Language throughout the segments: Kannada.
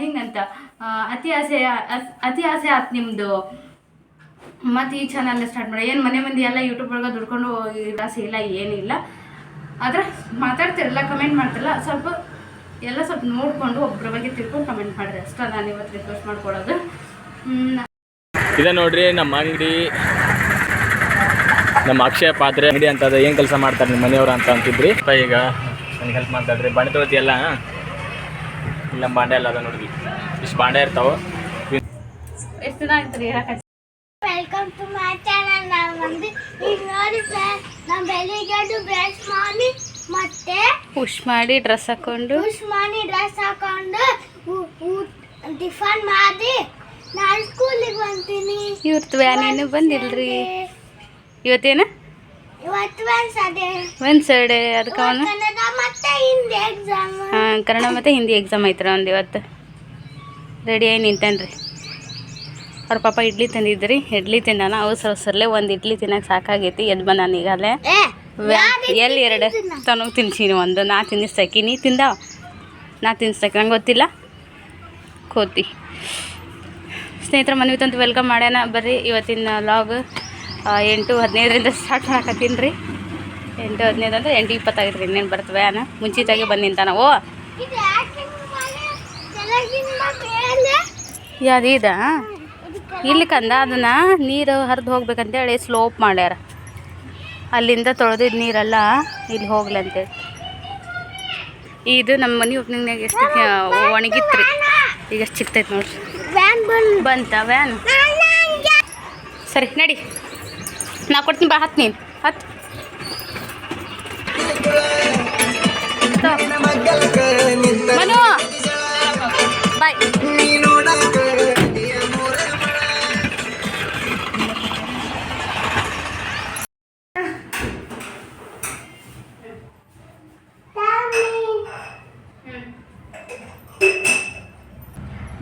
ಹಿಂಗಂತ. ಅತಿ ಆಸೆ ಅತಿ ಆಸೆ ಆತ್ ನಿಮ್ಮದು ಮತ್ತು ಈ ಚಾನಲ್ ಸ್ಟಾರ್ಟ್ ಮಾಡಿ. ಏನು ಮನೆ ಮಂದಿ ಎಲ್ಲ ಯೂಟ್ಯೂಬ್ ಒಳಗೆ ದುಡ್ಕೊಂಡು ಆಸೆ ಇಲ್ಲ ಏನಿಲ್ಲ ಆದ್ರೆ ಮಾತಾಡ್ತಿರಲ್ಲ ಕಮೆಂಟ್ ಮಾಡ್ತಿರಲ್ಲ, ಸ್ವಲ್ಪ ಎಲ್ಲ ಸ್ವಲ್ಪ ನೋಡಿಕೊಂಡು ಒಬ್ಬರ ಬಗ್ಗೆ ತಿಳ್ಕೊಂಡು ಕಮೆಂಟ್ ಮಾಡಿರಿ. ಅಷ್ಟೇ ನಾನು ಇವತ್ತು ರಿಕ್ವೆಸ್ಟ್ ಮಾಡ್ಕೊಳ್ಳೋದು ಇದೆ ನೋಡ್ರಿ, ನಮ್ಮ ಅಂಗಡಿ, ನಮ್ಮ ಅಕ್ಷಯ ಪಾತ್ರೆ ಅಂಗಡಿ ಅಂತ ಏನು ಕೆಲಸ ಮಾಡ್ತಾರೆ ನಿಮ್ಮ ಮನೆಯವ್ರು ಅಂತ ಅಂತಿದ್ರಿ. ಈಗ ನನಗೆ ಹೆಲ್ಪ್ ಮಾಡ್ತಾಡ್ರಿ ಬಣ್ಣ ಎಲ್ಲ ಇಲ್ಲ ಬಾಂಡೆ ಎಲ್ಲ ಅದ ನೋಡಿ ಇಷ್ಟು ಬಾಂಡೆ ಇರ್ತಾವೆ. ಎಷ್ಟು ದಿನ ಆಯ್ತು ರೀ ವೆಲ್ಕಮ್ ಟು ಮೈ ಚಾನಲ್ ನಾವು ಒಂದು ಈಗ ನೋಡಿ ಫ್ರೆಂಡ್ ನಾವು ಬೆಳಿಗ್ಗೆ ಎದ್ದು ಬ್ರಷ್ ಮಾಡಿ ಮತ್ತೆ ಪುಷ್ ಮಾಡಿ ಡ್ರೆಸ್ ಹಾಕೊಂಡು. ಪುಷ್ ಮಾಡಿ ಡ್ರೆಸ್ ಹಾಕೊಂಡು ಟಿಫನ್ ಮಾಡಿ ನಾನು ಸ್ಕೂಲಿಗೆ ಬಂತೀನಿ. ಇವತ್ತು ವ್ಯಾನ್ ಏನು ಬಂದಿಲ್ರಿ? ಇವತ್ತೇನು? ಇವತ್ತು ಒಂದ್ಸಡೆ ಒಂದ್ಸಡೆ ಅದಕ್ಕೆ ಅವನು? ಕನ್ನಡ ಮತ್ತೆ ಹಿಂದಿ ಎಕ್ಸಾಮ್ ಕನ್ನಡ ಮತ್ತು ಹಿಂದಿ ಎಕ್ಸಾಮ್ ಐತ್ರ ಒಂದು ಇವತ್ತು. ರೆಡಿ ಆಗಿ ನಿಂತೇನ್ರಿ. ಅವ್ರ ಪಾಪ ಇಡ್ಲಿ ತಂದಿದ್ರಿ ಇಡ್ಲಿ ತಿಂದಾನ ಅವಸರ ಅವಸರಲ್ಲೇ ಒಂದು ಇಡ್ಲಿ ತಿನ್ನಕ್ಕೆ ಸಾಕಾಗೈತಿ ಎದ್ದು ಬಂದಾನ ಈಗಲೇ ಎಲ್ಲಿ ಎರಡು? ತನಗೆ ತಿನ್ಸೀನಿ ಒಂದು ನಾ ತಿನ್ನಿಸ್ತಕಿ. ನೀ ತಿಂದ? ನಾ ತಿನ್ನಿಸ್ತಾಕಿ. ನಂಗೆ ಗೊತ್ತಿಲ್ಲ? ಕೋತಿ. ಸ್ನೇಹಿತರ ಮನೆ ತಂದು ವೆಲ್ಕಮ್ ಮಾಡ್ಯಾನ. ಬರ್ರಿ ಇವತ್ತಿನ ಲಾಗ್ ಎಂಟು ಹದಿನೈದರಿಂದ ಸ್ಟಾರ್ಟ್ ಮಾಡಕತ್ತೀನಿ ರೀ. ಎಂಟು ಹದಿನೈದು ಅಂದ್ರೆ ಎಂಟು ಇಪ್ಪತ್ತೈದು ರೀ ಇನ್ನೇನು ಬರ್ತವೆ ಅಣ್ಣ? ಮುಂಚಿತಾಗೆ ಬಂದು ಕೆಳಗಿಂದ ಮೇಲೆ ಯಾವ್ದು ಇದಾ? ಇಲ್ಲಿ ಕಂದ ಅದನ್ನ ನೀರು ಹರಿದು ಹೋಗ್ಬೇಕಂತೇಳಿ ಸ್ಲೋಪ್ ಮಾಡ್ಯಾರ. ಅಲ್ಲಿಂದ ತೊಳೆದಿದ್ದ ನೀರೆಲ್ಲ ಇಲ್ಲಿ ಹೋಗ್ಲಿ ಅಂತೇಳಿ. ಇದು ನಮ್ಮ ಮನೆ ಓಪನಿಂಗ್ನಾಗ ಎಷ್ಟು ಒಣಗಿತ್ತು ರೀ ಈಗ ಎಷ್ಟು ಸಿಗ್ತೈತೆ ನೋಡ್ರಿ. ವ್ಯಾನ್ ಬಂದು ಬಂತ ವ್ಯಾನ್ ಸರಿ ನಡಿ. ನಾ ಕೊಡ್ತೀನಿ ಬಾ ಹತ್ತು ನೀನು. ಹತ್ತು. ಮನು. ಬಾಯ್.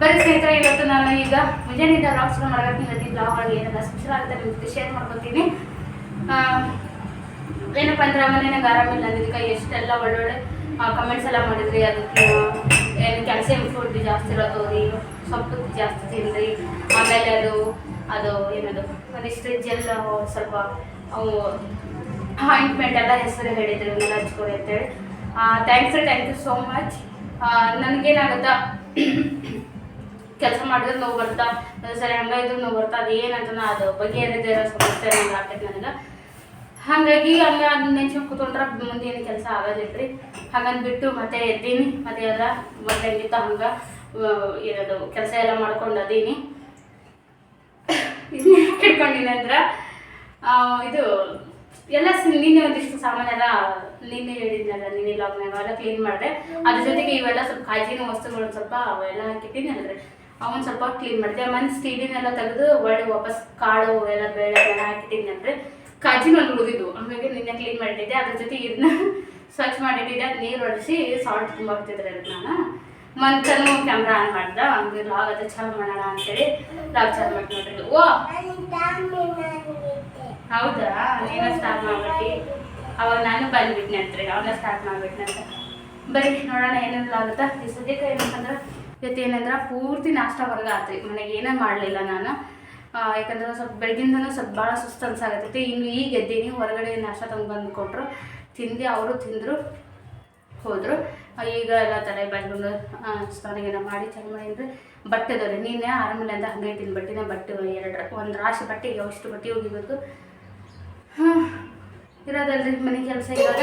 ಬರೀ ಸ್ನೇಹಿತರೆ ಇವತ್ತು ನಾನು ಈಗ ಮುಂಜಾನೆಯಿಂದ ಬ್ಲಾಗ್ ಶುರು ಮಾಡಬೇಕು ಇವತ್ತಿನ ಬ್ಲಾಗ್ ಒಳಗೆ ಏನೆಲ್ಲ ಸ್ಪೆಷಲ್ ಆಗುತ್ತೆ ನಿಮ್ಮ ಜೊತೆ ಶೇರ್ ಮಾಡ್ಕೊತೀನಿ ಆ, ಏನಪ್ಪ ಅಂದ್ರೆ ಮನೆ ನನಗೆ ಆರಾಮಿಲ್ಲ ಅಂದಿದ್ದಕ್ಕೆ ಎಷ್ಟೆಲ್ಲ ಒಳ್ಳೊಳ್ಳೆ ಕಮೆಂಟ್ಸ್ ಎಲ್ಲ ಮಾಡಿದ್ರಿ, ಅದಕ್ಕೆ ಏನು ಕ್ಯಾಲ್ಸಿಯಂ ಫುಡ್ ಜಾಸ್ತಿ ಇರೋದು ರೀ ಸೊಪ್ಪು ಜಾಸ್ತಿ ತಿನ್ರಿ, ಆಮೇಲೆ ಅದು ಅದು ಏನದು, ಒಂದಿಷ್ಟು ಜೆಲ್ ಸ್ವಲ್ಪ, ಅವು ಆಯಿಂಟ್ಮೆಂಟ್ ಎಲ್ಲ ಹೆಸರು ಹೇಳಿದ್ರು ಇವನ್ನೆಲ್ಲ ಹಚ್ಕೊಡಿ ಅಂತೇಳಿ thanks thank you so much ನನಗೇನಾಗುತ್ತಾ, ಕೆಲಸ ಮಾಡಿದ್ರೆ ನೋವು ಬರ್ತಾ, ಸರಿ ಸರಿ ಇದ್ರು ನೋವು ಬರ್ತಾ ಅದು ಏನಂತ ಅದು ಬಗ್ಗೆ ಏನಿದೆ ಸಮಸ್ಯೆ ಆಗ್ತೈತೆ ನನಗೆ. ಹಾಗಾಗಿ ಹಂಗೆ ಅದನ್ನ ನೆನ್ಸ್ಕೊಂಡು ಕೂತ್ಕೊಂಡ್ರೆ ಮುಂದೆ ಏನು ಕೆಲಸ ಆಗೋದಿಲ್ರಿ. ರೀ ಹಾಗಂದ್ಬಿಟ್ಟು ಮತ್ತೆ ಎದ್ದೀನಿ, ಮತ್ತೆ ಎಲ್ಲ ಮೊದಲು ಹೆಂಗಿತ್ತು ಹಂಗೆ ಏನದು ಕೆಲಸ ಎಲ್ಲ ಮಾಡ್ಕೊಂಡು ಅದೀನಿ. ಇಟ್ಕೊಂಡಿನಿ ಅಂದ್ರೆ ಇದು, ಎಲ್ಲ ನಿನ್ನೆ ಒಂದಿಷ್ಟು ಸಾಮಾನೆಲ್ಲ ನಿನ್ನೆ ಹೇಳಿದ್ನಲ್ಲ, ನಿನ್ನೆ ಲಾಗ್ನಾಗ ಎಲ್ಲ ಕ್ಲೀನ್ ಮಾಡಿದೆ. ಅದ್ರ ಜೊತೆಗೆ ಇವೆಲ್ಲ ಸ್ವಲ್ಪ ಕಾಜಿನ ವಸ್ತುಗಳು ಸ್ವಲ್ಪ ಅವೆಲ್ಲ ಹಾಕಿದ್ದೀನಿ ಅಲ್ರಿ ಅವನ್ ಸ್ವಲ್ಪ ಕ್ಲೀನ್ ಮಾಡಿದೆ. ಮನ್ಸ್ ಸ್ಟೀಲಿನೆಲ್ಲ ತೆಗೆದು ಒಳ್ಳೆ ವಾಪಸ್ ಕಾಳು ಎಲ್ಲ ಬೇಳೆ ಎಲ್ಲ ಹಾಕಿದ್ದೀನಿ ಅಂದ್ರೆ. ಕಾಜಿನ ಒಂದು ಉಳಿದಿದ್ದು. ಆಮೇಲೆ ನಿನ್ನೆ ಕ್ಲೀನ್ ಮಾಡಿಟ್ಟಿದ್ದೆ ಅದ್ರ ಜೊತೆ ಇದನ್ನ ಸ್ವಚ್ಛ ಮಾಡಿಟ್ಟಿದ್ದೆ. ಅದು ನೀರು ಒಡಿಸಿ ಸಾಲ್ಟ್ ತುಂಬ ಹಾಕ್ತಿದ್ರೆ ಅದಕ್ಕೆ ನಾನು. ಮಂತನು ಕ್ಯಾಮ್ರಾ ಆನ್ ಮಾಡ್ದ. ಹಂಗೆ ಲಾಗ್ ಅದು ಚಾಲು ಮಾಡೋಣ ಅಂತೇಳಿ ಲಾಗ್ ಚಾಲು ಮಾಡಿ ನೋಡ್ರಿ ಓ! ಹೌದಾ? ನೀನ ಸ್ಟಾರ್ಟ್ ಮಾಡ್ಬಿಟ್ಟು ಅವಾಗ ನಾನು ಬಂದ್ಬಿಟ್ನೆ ಅಂತ್ರಿ ಅವನ್ನ ಸ್ಟಾರ್ಟ್ ಮಾಡ್ಬಿಟ್ನೆ ಅಂತ ಬರೀ ನೋಡೋಣ ಏನೆಲ್ಲ ಆಗುತ್ತಾ ಈ ಸದ್ಯಕ್ಕೆ ಏನಂತಂದ್ರೆ ಇವತ್ತು ಏನಂದ್ರೆ ಪೂರ್ತಿ ನಾಷ್ಟ ಹೊರಗೆ ಆತ್ರಿ. ಮನೆಗೆ ಏನೇ ಮಾಡಲಿಲ್ಲ ನಾನು. ಯಾಕಂದ್ರೆ ಸ್ವಲ್ಪ ಬೆಳಗಿಂದನೂ ಸ್ವಲ್ಪ ಭಾಳ ಸುಸ್ತು ಅನ್ಸಾಗತ್ತೈತಿ ಇನ್ನು ಈಗ ಎದ್ದೀನಿ ಹೊರಗಡೆ ನಾಷ್ಟ ತಂದು ಬಂದು ಕೊಟ್ಟರು ತಿಂದು, ಅವರು ತಿಂದರು, ಹೋದರು. ಈಗ ಎಲ್ಲ ತಲೆ ಬಂದ್ಕೊಂಡು ಸ್ನಾನಗೇನ ಮಾಡಿ, ಚೆಂದ ಮಾಡಿದ್ರೆ ಬಟ್ಟೆ ಅದಾವೆ ನೀನೆ ಆರಾಮಿಲ್ಲ ಅಂತ ಹಂಗೆ ತಿಂದು ಬಟ್ಟೆನ ಬಟ್ಟೆ ಎರಡು ಒಂದು ರಾಶಿ ಬಟ್ಟೆ ಎಷ್ಟು ಬಟ್ಟೆ ಹೋಗಿಬೇಕು ಹ್ಞೂ ಇರೋದಲ್ರಿ, ಮನೆ ಕೆಲಸ ಇವಾಗ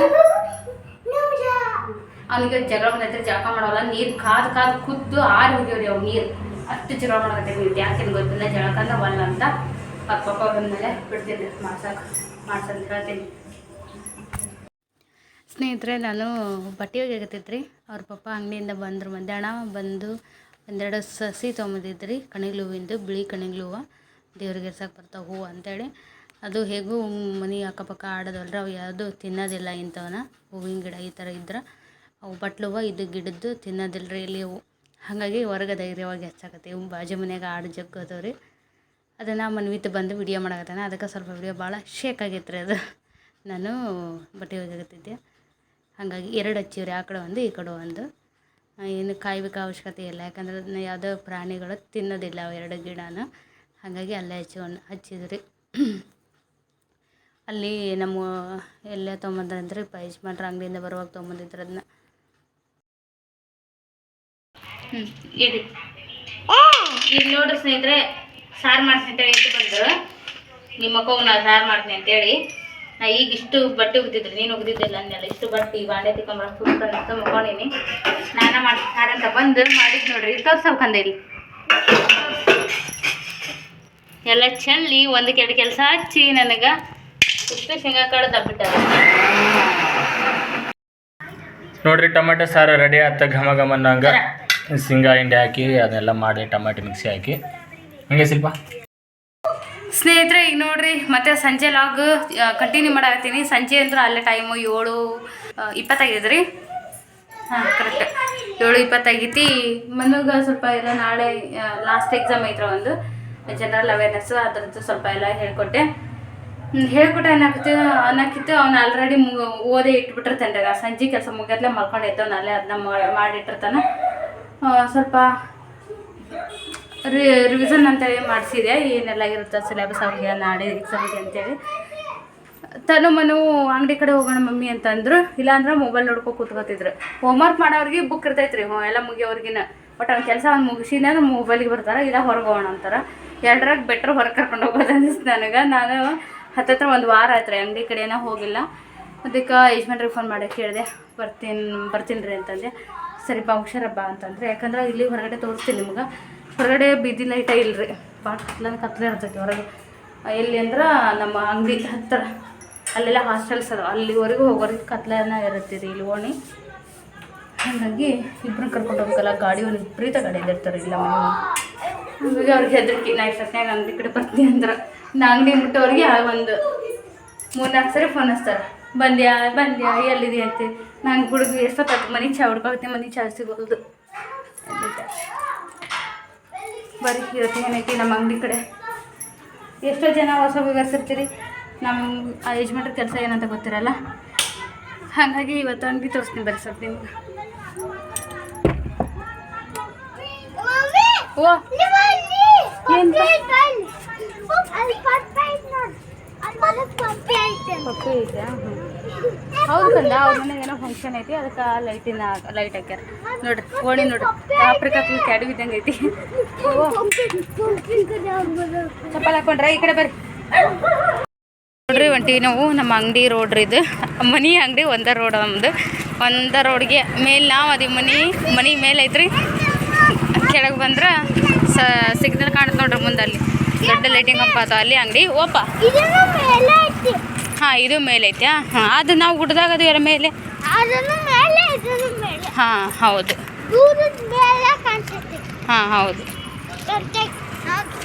ಅವನಿಗೆ ಜಗಳ ಬಂದೈತೆ ಜಳಕ ಮಾಡೋಲ್ಲ. ನೀರು ಕಾದು ಕಾದು ಕುದ್ದು ಆರಿ ಹೋಗ್ಯವ್ರಿ ಅವ್ನು ನೀರು. ಅಷ್ಟು ಜಗಳ ಮಾಡಕತ್ತೆ ಇದು ಯಾಕೆ ಗೊತ್ತಿಲ್ಲ ಜಳಕ ಅಂದ್ರೆ ಒಲ್ಲ ಅಂತ ಅದು ಪಪ್ಪ ಬಂದಮೇಲೆ ಬಿಡ್ತೀನಿ ಮಾಡ್ಸಕ್ಕೆ ಮಾಡ್ಸಂತ ಹೇಳ್ತೀನಿ. ಸ್ನೇಹಿತರೆ, ನಾನು ಬಟ್ಟೆ ಒಗೆಯಕತ್ತಿದ್ರಿ. ಅವ್ರ ಪಪ್ಪ ಅಂಗಡಿಯಿಂದ ಬಂದರು. ಮಧ್ಯಾಹ್ನ ಬಂದು ಒಂದೆರಡು ಸಸಿ ತೊಗೊಂಬಂದಿದ್ರಿ, ಕಣಿಗ್ಲು ಹೂವಿಂದು, ಬಿಳಿ ಕಣಿಗ್ಲು ಹೂವು. ದೇವ್ರಿಗೆ ಎರ್ಸಕ್ಕೆ ಬರ್ತಾವೆ ಹೂವು ಅಂತೇಳಿ. ಅದು ಹೇಗೂ ಮನೆ ಅಕ್ಕಪಕ್ಕ ಆಡೋದಲ್ರಿ, ಅವು ಯಾವುದು ತಿನ್ನೋದಿಲ್ಲ ಇಂಥವನ್ನ ಹೂವಿನ ಗಿಡ ಈ ಥರ ಇದ್ರೆ, ಅವು ಬಟ್ಲು ಹೂವು, ಇದು ಗಿಡದ್ದು ತಿನ್ನೋದಿಲ್ಲ ರೀ ಇಲ್ಲಿ ಅವು. ಹಾಗಾಗಿ ಹೊರಗೆ ಧೈರ್ಯವಾಗಿ ಹೆಚ್ಚಾಕತ್ತೀವಿ ಬಾಜು ಮನ್ಯಾಗ ಆಡು ಜಗ್ಗು ಅದಾವೆ ರೀ. ಅದನ್ನು ಮನ್ವಿತ ಬಂದು ವಿಡಿಯೋ ಮಾಡಕತ್ತಾನೆ. ಅದಕ್ಕೆ ಸ್ವಲ್ಪ ವಿಡಿಯೋ ಭಾಳ ಶೇಕ್ ಆಗೈತೆ ರೀ ಅದು. ನಾನು ಬಟ್ಟೆ ಒಗೆಯಕತ್ತಿದ್ದೆ. ಹಾಗಾಗಿ ಎರಡು ಹಚ್ಚಿವ್ರಿ ಆ ಕಡೆ ಒಂದು, ಈ ಕಡೆ ಒಂದು. ಏನು ಕಾಯ್ಬೇಕು ಅವಶ್ಯಕತೆ ಇಲ್ಲ. ಯಾಕಂದ್ರೆ ಅದನ್ನ ಯಾವುದೋ ಪ್ರಾಣಿಗಳು ತಿನ್ನೋದಿಲ್ಲ ಅವು ಎರಡು ಗಿಡನ. ಹಾಗಾಗಿ ಅಲ್ಲೇ ಹಚ್ಕೊಂಡು ಹಚ್ಚಿದ್ರಿ ಅಲ್ಲಿ ನಮ್ಮ ಎಲ್ಲೇ ತೊಗೊಂಬಂದ್ರಂದ್ರೆ ಪೈಸ್ ಯಜಮಾನ್ರ ಅಂಗಡಿಯಿಂದ ಬರುವಾಗ ತೊಗೊಂಬಂದಿದ್ರು ಅದನ್ನ. ಹ್ಞೂ ಇಡಿ ಈಗ ನೋಡ್ರಿ ಸ್ನೇಹಿತರೆ ಸಾರು ಮಾಡ್ತೀನಿ ಅಂತೇಳಿ ಎದ್ದು ಬಂದು ನಿಮ್ಮ ಮಕ್ಕಳು ನಾ ಸಾರು ಮಾಡ್ತೀನಿ ಅಂತೇಳಿ ನಾ ಈಗ ಇಷ್ಟು ಬಟ್ಟೆ ಉಗ್ದಿದ್ರಿ ನೀನು ಉಗ್ದಿದ್ದಿಲ್ಲ ಅಂದೆಲ್ಲ ಇಷ್ಟು ಬಟ್ಟೆ ಬಾಂಡೆ ತಿಕ್ಕೊಂಬರ ಅಂತ ಮಕ್ಕೊಂಡಿನಿ ಸ್ನಾನ ಮಾಡಿ ಅಂತ ಬಂದು ಮಾಡಿದ್ ನೋಡ್ರಿ ತೋರ್ಸಬೇಕಂದ ಇಲ್ಲಿ ಎಲ್ಲ ಚೆಲ್ಲಿ ಒಂದು ಎರಡು ಕೆಲಸ ಹಚ್ಚಿ ನನಗೆ ಇಷ್ಟು ಶೇಂಗಾ ಕಾಳು ದಬ್ಬಿಟ್ಟಾರ. ನೋಡ್ರಿ ಟೊಮೆಟೊ ಸಾರು ರೆಡಿ ಆತ ಘಮ ಘಮ ಅನ್ನಂಗ. ಶೇಂಗಾ ಹಿಂಡಿ ಹಾಕಿ ಅದೆಲ್ಲ ಮಾಡಿ ಟೊಮೆಟೊ ಮಿಕ್ಸಿ ಹಾಕಿ. ಹಂಗೆ ಸ್ವಲ್ಪ ಸ್ನೇಹಿತರೆ, ಈಗ ನೋಡ್ರಿ, ಮತ್ತೆ ಸಂಜೆ ಲಾಗ್ ಕಂಟಿನ್ಯೂ ಮಾಡಾಕತ್ತೀನಿ. ಸಂಜೆ ಅಂದ್ರೆ ಅಲ್ಲೇ ಟೈಮು ಏಳು ಇಪ್ಪತ್ತಾಗಿದೆ ರೀ ಹಾಂ ಕರೆಕ್ಟ್ ಏಳು ಇಪ್ಪತ್ತಾಗೈತಿ ಮನೆಗೆ ಸ್ವಲ್ಪ ಎಲ್ಲ ನಾಳೆ ಲಾಸ್ಟ್ ಎಕ್ಸಾಮ್ ಐತ್ರ ಒಂದು ಜನರಲ್ ಅವೇರ್ನೆಸ್ ಅದ್ರದ್ದು ಸ್ವಲ್ಪ ಎಲ್ಲ ಹೇಳ್ಕೊಟ್ಟೆ. ಹೇಳ್ಕೊಟ್ಟೆ ಅನ್ನಕಿತ್ತು ಅನ್ನಕ್ಕಿತ್ತು ಅವ್ನು ಆಲ್ರೆಡಿ ಮು, ಓದೇ ಇಟ್ಬಿಟ್ಟಿರ್ತಾನೆ ಸಂಜೆ ಕೆಲಸ ಮುಗಿದ್ಲೆ ಮಲ್ಕೊಂಡು ಅವ್ನಲ್ಲೇ ಅಲ್ಲೇ ಅದನ್ನ ಮಾಡಿಟ್ಟಿರ್ತಾನೆ. ಸ್ವಲ್ಪ ರಿ ರಿವಿಸನ್ ಅಂತೇಳಿ ಮಾಡಿಸಿದೆ. ಏನೆಲ್ಲ ಇರುತ್ತೆ ಸಿಲೆಬಸ್ ಅವ್ರಿಗೆ ನಾಳೆ ಎಕ್ಸಾಮ್ಗೆ ಅಂತೇಳಿ. ತನು ಮನು ಅಂಗಡಿ ಕಡೆ ಹೋಗೋಣ ಮಮ್ಮಿ ಅಂತಂದ್ರು. ಇಲ್ಲಾಂದ್ರೆ ಮೊಬೈಲ್ ನೋಡ್ಕೊ ಕೂತ್ಕೋತಿದ್ರು. ಹೋಮ್ವರ್ಕ್ ಮಾಡೋರಿಗೆ ಬುಕ್ ಇರ್ತೈತ್ರಿ. ಹ್ಞೂ ಎಲ್ಲ ಮುಗಿಯೋರ್ಗಿನ ಬಟ್ ಅವ್ನ ಕೆಲಸ ಅವ್ನು ಮುಗಿಸಿನ ಮೊಬೈಲಿಗೆ ಬರ್ತಾರೆ. ಇಲ್ಲ ಹೊರಗೆ ಹೋಗೋಣ ಅಂತಾರೆ. ಎರಡರಾಗ ಬೆಟ್ರ್ ಹೊರಗೆ ಕರ್ಕೊಂಡು ಹೋಗೋದು ಅನಿಸ್ತು ನನಗೆ. ನಾನು ಹತ್ತತ್ರ ಒಂದು ವಾರ ಆಯ್ತು ರೀ. ಅಂಗಡಿ ಕಡೆನ ಹೋಗಿಲ್ಲ. ಅದಕ್ಕೆ ಯಜಮಾನ್ರಿಗೆ ಫೋನ್ ಮಾಡಿ ಕೇಳಿದೆ ಬರ್ತೀನಿ ಬರ್ತೀನಿ ರೀ ಅಂತಂದೆ. ಸರಿ, ಬಾ ಹಬ್ಬ ಅಂತಂದ್ರೆ. ಯಾಕಂದ್ರೆ ಇಲ್ಲಿ ಹೊರಗಡೆ ತೋರಿಸ್ತೀನಿ ನಿಮ್ಗೆ. ಹೊರಗಡೆ ಬೀದಿ ಲೈಟ ಇಲ್ರಿ. ಭಾಳ ಕತ್ಲನ ಕತ್ಲೆ ಇರ್ತೈತಿ ಹೊರಗೆ. ಎಲ್ಲಿ ಅಂದ್ರೆ ನಮ್ಮ ಅಂಗಡಿ ಹತ್ತಿರ ಅಲ್ಲೆಲ್ಲ ಹಾಸ್ಟೆಲ್ಸ್ ಅದಾವ. ಅಲ್ಲಿವರೆಗೂ ಹೋಗೋರಿಗೆ ಕತ್ಲನ ಇರುತ್ತೆ ಇಲ್ಲಿ ಓಣಿ. ಹಾಗಾಗಿ ಇಬ್ಬರು ಕರ್ಕೊಂಡು ಹೋಗ್ಬೇಕಲ್ಲ, ಗಾಡಿ ಒಂದು ವಿಪರೀತ ಗಾಡಿ ಇರ್ತಾರೆ ಇಲ್ಲ ಹಾಗಾಗಿ ಅವ್ರಿಗೆ ಹೆದರಿಕೆ. ನಾ ಇಷ್ಟೊತ್ತಿನಾಗ ಅಂಗಡಿ ಕಡೆ ಬರ್ತೀನಿ ಅಂದ್ರೆ. ನಾ ಅಂಗಡಿ ಮುಟ್ಟೋರಿಗೆ ಒಂದು ಮೂರ್ನಾಲ್ಕು ಸರಿ ಫೋನ್ ಹಚ್ತಾರೆ. ಬಂದ್ಯಾ ಬಂದ್ಯಾ ಎಲ್ಲಿದೆ ಅಂತ? ನಂಗೆ ಹುಡುಗಿ ಎಷ್ಟೊತ್ತು ಮನೆ ಚಾ ಹುಡ್ಕೊಳ್ತೀನಿ ಮನೆ ಚಾ ಸಿಗೋದು ಬರೀ ಇವತ್ತು ಏನೈತಿ ನಮ್ಮ ಅಂಗಡಿ ಕಡೆ. ಎಷ್ಟೋ ಜನ ಹೊಸ ವಿವರಿಸಿರ್ತೀರಿ. ನಮ್ಮ ಯಜಮಾನ್ರ ಕೆಲಸ ಏನಂತ ಗೊತ್ತಿರಲ್ಲ? ಹಾಗಾಗಿ ಇವತ್ತು ಅಂಗಡಿ ತೋರಿಸ್ತೀನಿ ಬರ್ರಿ ಸ್ವಲ್ಪ ನಿಮ್ಗೆ. ಓ ಪಪ್ಪೆ ಐತೆ ಹೌದು ಬಂದ ಅವ್ರ ಮನೆಗೆ ಏನೋ ಫಂಕ್ಷನ್ ಐತಿ ಅದಕ್ಕೆ ಲೈಟಿನ ಲೈಟ್ ಹಾಕ್ಯಾರ. ನೋಡ್ರಿ ಓಣಿ ನೋಡ್ರಿ ಆಫ್ರಿಕಾ ಫುಲ್ ಕ್ಯಾಡು ಇದ್ದಂಗೆ ಐತಿ. ಚಪ್ಪಲ್ ಹಾಕೊಂಡ್ರೆ ಈ ಕಡೆ ಬರ್ರಿ. ನೋಡ್ರಿ ಒಂಟಿ ನಾವು ನಮ್ಮ ಅಂಗಡಿ ರೋಡ್ರಿ ಇದು. ಮನಿ ಅಂಗಡಿ ಒಂದ ರೋಡ್ ನಮ್ದು. ಒಂದ ರೋಡ್ಗೆ ಮೇಲೆ ನಾವು ಅದೇ ಮನಿ ಮನಿ ಮೇಲೆ ಐತ್ರಿ. ಕೆಳಗೆ ಬಂದ್ರೆ ಸ ಸಿಗ್ನಲ್ ಕಾಣುತ್ತೆ ನೋಡ್ರಿ ಮುಂದೆ ಅಲ್ಲಿ. ದೊಡ್ಡ ಲೈಟಿಂಗ್ ಅಪ್ಪ ಅದ ಅಲ್ಲಿ ಅಂಗಡಿ. ಓಪ. ಹಾ ಇದು ಮೇಲೆ ಐತೆ ಹಾಂ ಅದು ನಾವು ಗುಡ್ದಾಗ ಅದು ಎಲ್ಲ ಮೇಲೆ. ಹಾ ಹೌದು. ಹಾಂ ಹೌದು.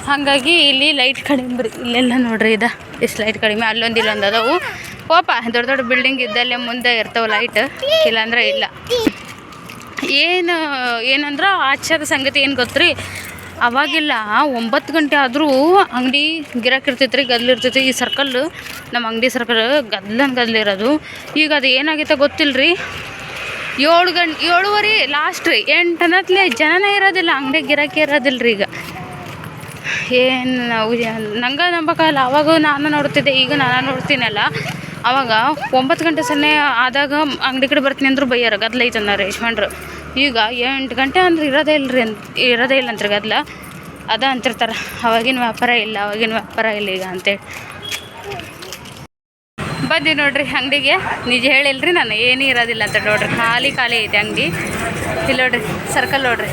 ಹಂಗಾಗಿ ಇಲ್ಲಿ ಲೈಟ್ ಕಡಿಮೆ ಇಲ್ಲೆಲ್ಲ ನೋಡ್ರಿ ಇದು. ಎಷ್ಟು ಲೈಟ್ ಕಡಿಮೆ ಅಲ್ಲೊಂದು ಇಲ್ಲೊಂದು ಅದಾವು. ಓಪ ದೊಡ್ಡ ದೊಡ್ಡ ಬಿಲ್ಡಿಂಗ್ ಇದ್ದಲ್ಲೇ ಮುಂದೆ ಇರ್ತಾವೆ ಲೈಟ್ ಇಲ್ಲಾಂದ್ರೆ ಇಲ್ಲ. ಏನು ಏನಂದ್ರೆ ಆಶ್ಚರ್ಯ ಸಂಗತಿ ಏನು ಗೊತ್ತ್ರಿ? ಅವಾಗಿಲ್ಲ, ಒಂಬತ್ತು ಗಂಟೆ ಆದರೂ ಅಂಗಡಿ ಗಿರಾಕಿ ಇರ್ತೈತೆ ರೀ ಗದ್ಲು ಇರ್ತೈತೆ. ಈ ಸರ್ಕಲ್ ನಮ್ಮ ಅಂಗಡಿ ಸರ್ಕಲ್ ಗದ್ಲನ್ ಗದ್ಲಿರೋದು ಈಗ ಅದು ಏನಾಗೈತೆ ಗೊತ್ತಿಲ್ಲ ರೀ ಏಳು ಗಂಟೆ ಏಳುವರೆ ಲಾಸ್ಟ್ ರೀ. ಎಂಟನತ್ಲೆ ಜನನೇ ಇರೋದಿಲ್ಲ, ಅಂಗಡಿ ಗಿರಾಕಿ ಇರೋದಿಲ್ಲ ರೀ ಈಗ. ಏನು ನಂಗೆ ನಂಬಕ್ಕಲ್ಲ ಅವಾಗ ನಾನು ನೋಡ್ತಿದ್ದೆ, ಈಗ ನಾನು ನೋಡ್ತೀನಲ್ಲ. ಅವಾಗ ಒಂಬತ್ತು ಗಂಟೆ ಸೊನ್ನೆ ಆದಾಗ ಅಂಗಡಿ ಕಡೆ ಬರ್ತೀನಿ ಅಂದ್ರು ಬೈಯಾರ ಗದ್ಲೈತನ ಐತೆ ಅನ್ನಾರ ಯಜಮಾನ್ರು ಈಗ ಎಂಟು ಗಂಟೆ ಅಂದ್ರೆ ಇರೋದೇ ಇಲ್ಲ ರೀ ಇರೋದೇ ಇಲ್ಲ ಅಂತ್ರಿ ಗದ್ಲ. ಅದ ಅಂತಿರ್ತಾರೆ. ಅವಾಗಿನ ವ್ಯಾಪಾರ ಇಲ್ಲ, ಅವಾಗಿನ ವ್ಯಾಪಾರ ಇಲ್ಲ ಈಗ ಅಂತೇಳಿ. ಬಂದಿ ನೋಡ್ರಿ ಅಂಗಡಿಗೆ. ನಿಜ ಹೇಳಿಲ್ರಿ ನಾನು, ಏನೂ ಇರೋದಿಲ್ಲ ಅಂತ ನೋಡ್ರಿ. ಖಾಲಿ ಖಾಲಿ ಐತೆ ಅಂಗಡಿ. ಇಲ್ಲಿ ನೋಡ್ರಿ ಸರ್ಕಲ್ ನೋಡ್ರಿ.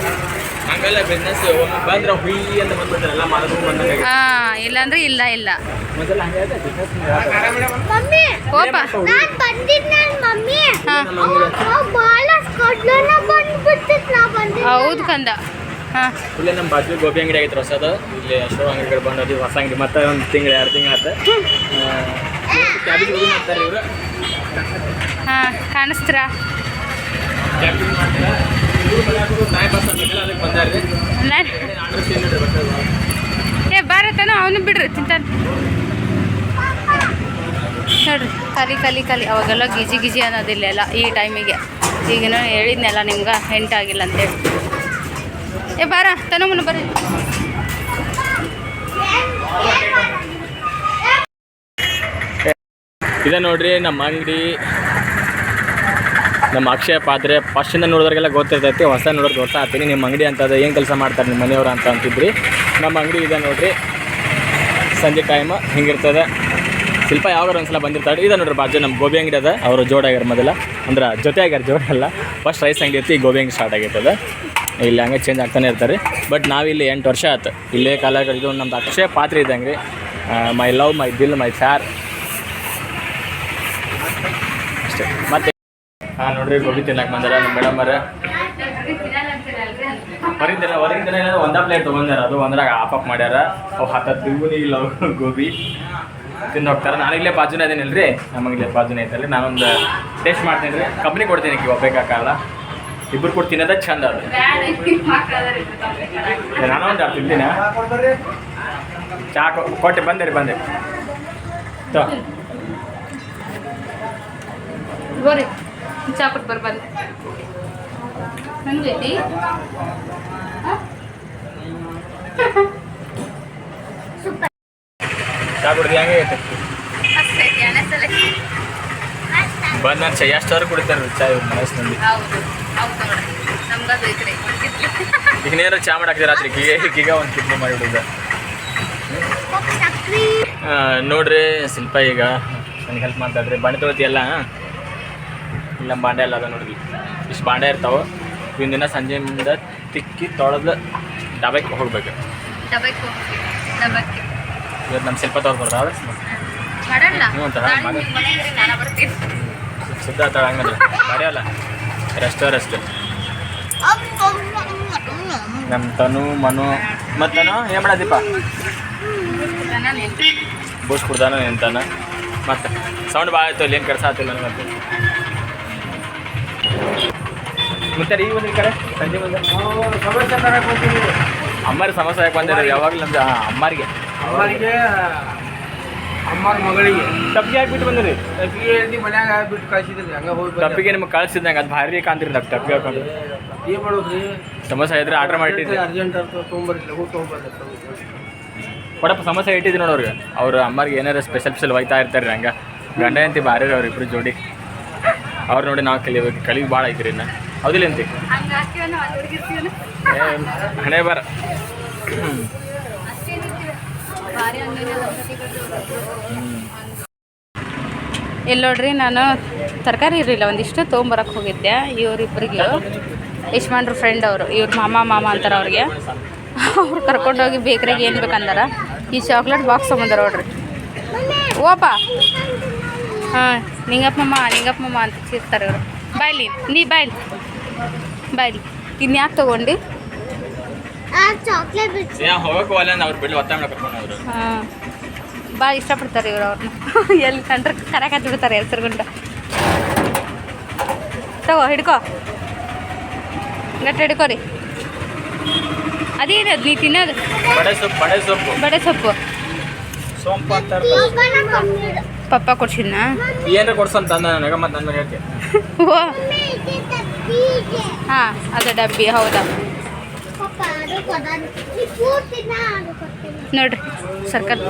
ಹಂಗಲ್ಲ ಬಿಸ್ನೆಸ್ ಬಂದ್ರೆ ಹುಯಿ ಅಂತ ಬಂದ್ಬಿಟ್ರೆ ಎಲ್ಲ ಮಾರ್ಕೊಂಡು ಹಾ ಇಲ್ಲ ಇಲ್ಲಾಂದ್ರೆ ಇಲ್ಲ ಇಲ್ಲ. ಮೊದಲು ಹಂಗೆ ಬಿಸ್ನೆಸ್ ಮಮ್ಮಿ ಓಪ ನಾನು ಬಂದಿದ್ದೆ ಮಮ್ಮಿ. ಬಹಳ ನಾವು ಭಾಳ ಕೊಡ್ಲನ ಬಂದ್ಬಿಟ್ಟಿತ್ತು ನಾ ಬಂದಿದ್ದೆ ಹೌದು ಕಂದ. ಹಾಂ. ಇಲ್ಲೇ ನಮ್ಮ ಬಾಜು ಗೋಬಿ ಅಂಗಡಿ ಆಗೈತೆ ಹೊಸದು. ಇಲ್ಲಿ ಎಷ್ಟೋ ಅಂಗಡಿಗಳು ಬಂದದಿ ಹೊಸ ಅಂಗಡಿ. ಮತ್ತೆ ಒಂದು ತಿಂಗಳು ಎರಡು ತಿಂಗಳು ಆತ ಕ್ಯಾಬಿಗೆ ಗೋಬಿ ಮಾಡ್ತಾರೆ ಇವರು. ಹಾಂ ಕಾಣಿಸ್ತೀರಾ? ಕ್ಯಾಬಿಗೆ ಮಾಡ್ತಾರೆ. ಏ ಬಾರತನ ಅವನು ಬಿಡ್ರಿ, ತಿಂತಾನೆ. ನೋಡ್ರಿ ಕಲಿ ಕಲಿ ಕಲಿ ಅವಾಗೆಲ್ಲ ಗಿಜಿ ಗಿಜಿ ಅನ್ನೋದಿಲ್ಲ ಎಲ್ಲ ಈ ಟೈಮಿಗೆ. ಈಗ ನಾನು ಹೇಳಿದ್ನೆಲ್ಲ ನಿಮ್ಗೆ ಎಂಟಾಗಿಲ್ಲ ಅಂತೇಳಿ. ಏ, ಬಾರ ತನಮನ ಬರ್ರಿ. ಇದೆ ನೋಡ್ರಿ, ನಮ್ಮ ಅಂಗಡಿ ನಮ್ಮ ಅಕ್ಷಯ ಪಾತ್ರೆ ಫಸ್ಟಿಂದ ನೋಡಿದ್ರಿಗೆಲ್ಲ ಗೊತ್ತಿರ್ತೈತಿ, ಹೊಸ ನೋಡೋದು ಗೊತ್ತಾಗ್ತೀನಿ ನಿಮ್ಮ ಅಂಗಡಿ ಅಂತದ ಏನು ಕೆಲಸ ಮಾಡ್ತಾರೆ ನಿಮ್ಮ ಮನೆಯವ್ರು ಅಂತ ಅಂತಿದ್ರಿ. ನಮ್ಮ ಅಂಗಡಿ ಇದೆ ನೋಡಿರಿ. ಸಂಜೆ ಟೈಮ್ ಹಿಂಗಿರ್ತದೆ. ಶಿಲ್ಪ ಯಾವಾಗ ಒಂದ್ಸಲ ಬಂದಿರ್ತಾರೆ ಇದೆ ನೋಡ್ರಿ ಬಾಜು ನಮ್ಮ ಗೋಬಿ ಅಂಗಡಿ ಅದ. ಅವರು ಜೋಡಾಗ್ಯಾರ ಮೊದಲ. ಅಂದ್ರೆ ಜೊತೆ ಆಗ್ಯಾರ ಜೋಡ ಅಲ್ಲ. ಫಸ್ಟ್ ರೈಸ್ ಅಂಗಡಿ ಇರ್ತಿ ಗೋಬಿ ಅಂಗಡಿ ಸ್ಟಾರ್ಟ್ ಆಗೈತದ. ಇಲ್ಲಿ ಹಂಗೆ ಚೇಂಜ್ ಆಗ್ತಾನೆ ಇರ್ತಾರೆ. ಬಟ್ ನಾವಿಲ್ಲಿ ಎಂಟು ವರ್ಷ ಆಯ್ತು ಇಲ್ಲೇ ಕಾಲ ನಮ್ದು ಅಕ್ಷಯ ಪಾತ್ರೆ ಇದ್ದಂಗೆ my love my Dil my fair ಅಷ್ಟೇ ಮತ್ತೆ ಹಾಂ ನೋಡ್ರಿ ಗೋಬಿ ತಿನ್ನಕ್ಕೆ ಬಂದಾರ ನಮ್ಮ ಮೇಡಮ್ ಅವರ. ಹೊರಗಿನ ಹೊರಗಿನ ಒಂದೇ ಪ್ಲೇಟ್ ತೊಗೊಂಡಾರ ಅದು ಒಂದ್ರಾಗ ಆಪ್ ಅಪ್ ಮಾಡ್ಯಾರ. ಅವು ಹತ್ತತ್ತು ತಿಂಗಳು ಇಲ್ಲ ಗೋಬಿ. ತಿಂದು ಹೋಗ್ತಾರೆ. ನಾನು ಇಲ್ಲೇ ಬಾಜುನೇ ಅದೇನಿಲ್ಲ ರೀ ನಮಗೆ ಇಲ್ಲೇ ಬಾಜುನೇ ಐತಲ್ಲ ನಾನೊಂದು ಟೇಸ್ಟ್ ಮಾಡ್ತೀನಿ ರೀ. ಕಂಪ್ನಿ ಕೊಡ್ತೀನಿ ಈಗ ಒಬ್ಬೇಕಾಗಲ್ಲ ಇಬ್ಬರು ಕೂಡ ತಿನ್ನೋದ ಚಂದ ಅದು. ನಾನು ಒಂದು ಎರಡು ತಿಂತೀನಿ ಚಾ ಕೊ- ಕೊಟ್ಟೆ ಬಂದೆ ರೀ ಬಂದೆ ಗೋರಿ ಬರ್ಬಾರ್ದು ಹಂಗೈತಿ ಬಂದ ಚಾಯ್ ಎಷ್ಟಾದ್ರು ಕುಡಿತಾರೆ ಚಾ ಇವ್ರು ಮನಸ್ಸಿನಲ್ಲಿ? ಈಗ ನೇರ ಚಾ ಮಾಡಾಕ್ತೀವಿ ರಾತ್ರಿ? ಕಿಗ ಒಂದು ಕಿಡ್ನಿ ಮಾಡಿಬಿಡುದ ನೋಡ್ರಿ ಶಿಲ್ಪ ಈಗ ನನಗೆ ಹೆಲ್ಪ್ ಮಾಡ್ತಾಳ್ರಿ ಬಣ್ಣ ತೊಗೊತಿ ಎಲ್ಲ ಇಲ್ಲ ಬಾಂಡೆ ಎಲ್ಲ ಅದ ನೋಡಿ ಇಷ್ಟು ಬಾಂಡೆ ಇರ್ತಾವೆ. ಇವನ್ ದಿನ ಸಂಜೆಯಿಂದ ತಿಕ್ಕಿ ತೊಳೆದು ಡಬಕ್ಕೆ ಹೋಗ್ಬೇಕು. ಇವತ್ತು ನಮ್ಮ ಶಿಲ್ಪ ತೊಗೊಳ್ ಬರ್ತಾವೆ ಹ್ಞೂ ಅಂತ ಸಿದ್ಧ ಹಂಗಂದ್ರೆ ಬಾಡಿ ಅಲ್ಲ ರೆಸ್ಟ್ ರೆಸ್ಟ್ ನಮ್ಮ ತನು ಮನು. ಮತ್ತು ತನು ಏನು ಮಾಡೋದೀಪ ಎಂತಾನ ಬೂಸ್ಟ್ ಕುಡ್ದಾನ ನಿಂತಾನ ಮತ್ತೆ ಸೌಂಡ್ ಭಾಳ ಆಯ್ತು ಇಲ್ಲಿ ಏನು ಕೆಲಸ ಆಗ್ತಿಲ್ಲ ನನಗೆ ಮತ್ತೆ ಈಗ ಬಂದ್ರಿ ಕರೆ ಸಂಜೆ ಬಂದ ಸಮಸ್ಯೆ ತರಕ್ ಅಮ್ಮಾರಿ ಸಮಸ್ಯೆ ಯಾಕೆ ಬಂದಿರ ಯಾವಾಗಲೂ ನಮ್ದು ಅಮ್ಮರಿಗೆ. ಅಮ್ಮಾರಿಗೆ ಅವರಿಗೆ ಅಮ್ಮನ ಮಗಳಿಗೆ. ತಪ್ಪಿಗೆ ಹಾಕ್ಬಿಟ್ಟು ಬಂದ್ರಿ? ತಪ್ಪಿಗೆ ಹೇಳ್ತಿ ಮನ್ಯಾಗ ಹಾಕ್ಬಿಟ್ಟು ಕಳ್ಸಿದ್ರಿ ಹಂಗ ಹೋಗಿ. ತಪ್ಪಿಗೆ ನಿಮ್ಗೆ ಕಳ್ಸಿದಂಗೆ ಅದು ಭಾರಿ ಕಾಣ್ತಿರಿ ತಪ್ಪು ತಪ್ಪಿಗೆ ಹಾಕೊಂಡು ಏನು ಮಾಡೋದ್ರಿ? ಸಮಸ್ಯೆ ಇದ್ರೆ ಆರ್ಡರ್ ಮಾಡಿದ್ರಿ ಅರ್ಜೆಂಟ್ ಅಂತ ತೊಗೊಂಬರ್ರಿ ಲಘು ತೊಗೊಂಬರ್ರಿ ಕೊಡಪ್ಪ ಸಮಸ್ಯೆ ಇಟ್ಟಿದ್ದು ನೋಡಿ ಅವ್ರಿಗೆ. ಅವ್ರ ಅಮ್ಮರಿಗೆ ಏನಾರ ಸ್ಪೆಷಲ್ ಸ್ಪೆಷಲ್ ಒಯ್ತಾ ಇರ್ತಾರೆ ಹಂಗೆ. ಗಂಡ ಅಂತಿ ಭಾರಿ ಅವ್ರ ಇಬ್ರು ಜೋಡಿ. ಅವ್ರು ನೋಡಿ ನಾವು ಕಲಿಬೇಕು ಕಲಿ ಭಾಳ ಐತ್ರಿ ಇನ್ನು. ಹೌದಿಲ್ಲ ಅಂತಿ ಹಂಗೆ ಹಾಕ್ತೀವನ ಒಂದು ಹುಡುಗಿರ್ತೀವನ ಏ, ಹಣೆ ಬರ. ಇಲ್ಲಿ ನೋಡ್ರಿ ನಾನು ತರಕಾರಿ ಇರಲಿಲ್ಲ ಒಂದಿಷ್ಟು ತೊಗೊಂಬರಕ್ಕೆ ಹೋಗಿದ್ದೆ ಇವರಿಬ್ಬರಿಗೆ ಯಶ್ಮಾನ್ರ ಫ್ರೆಂಡ್ ಅವರು ಇವ್ರ ಮಾಮ ಮಾಮ ಅಂತಾರೆ ಅವ್ರಿಗೆ. ಅವ್ರು ಕರ್ಕೊಂಡೋಗಿ ಬೇಕ್ರಿಗೆ ಏನು ಬೇಕಂದಾರ. ಈ ಚಾಕ್ಲೇಟ್ ಬಾಕ್ಸ್ ತೊಗೊಂಬಂದಾರ ನೋಡ್ರಿ. ಓಪ! ಹಾಂ ನಿಂಗಪ್ಪ ಮಾಮ ನಿಂಗಪ್ಪ ಮಾಮ ಅಂತ ಚೀರ್ತಾರೆ ಇವರು. ಬಾಯ್ಲಿ ನೀ ಬಾಯ್ಲಿ ತೊಗೊಂಡು ಒತ್ತಾಯ ಮಾಡಕ್ಕೆ ಕರ್ಕೊಂಡು ಅವರು. ಹಾಂ. ಭಾಳ ಇಷ್ಟಪಡ್ತಾರೆ ಇವ್ರು ಅವ್ರನ್ನ ಎಲ್ಲಿ ಕಂಡ್ರೆ ಕರೆಕ್ ಹತ್ಬಿಡ್ತಾರೆ ಹೆಸರು ಗುಂಡ ತಗೋ ಹಿಡ್ಕೋ. ಗಟ್ಟಿ ಹಿಡ್ಕೋ ರೀ. ಅದೇನದು ನೀ ತಿನ್ನೋದು? ಬಡೆ ಸೊಪ್ಪು. ಪಪ್ಪ ಕೊಡ್ಸಿದ್ನಾ? ಓ. ಹಾಂ ಅದು ಡಬ್ಬಿ ಹೌದಾ. ನೋಡ್ರಿ ಸರ್ಕಲ್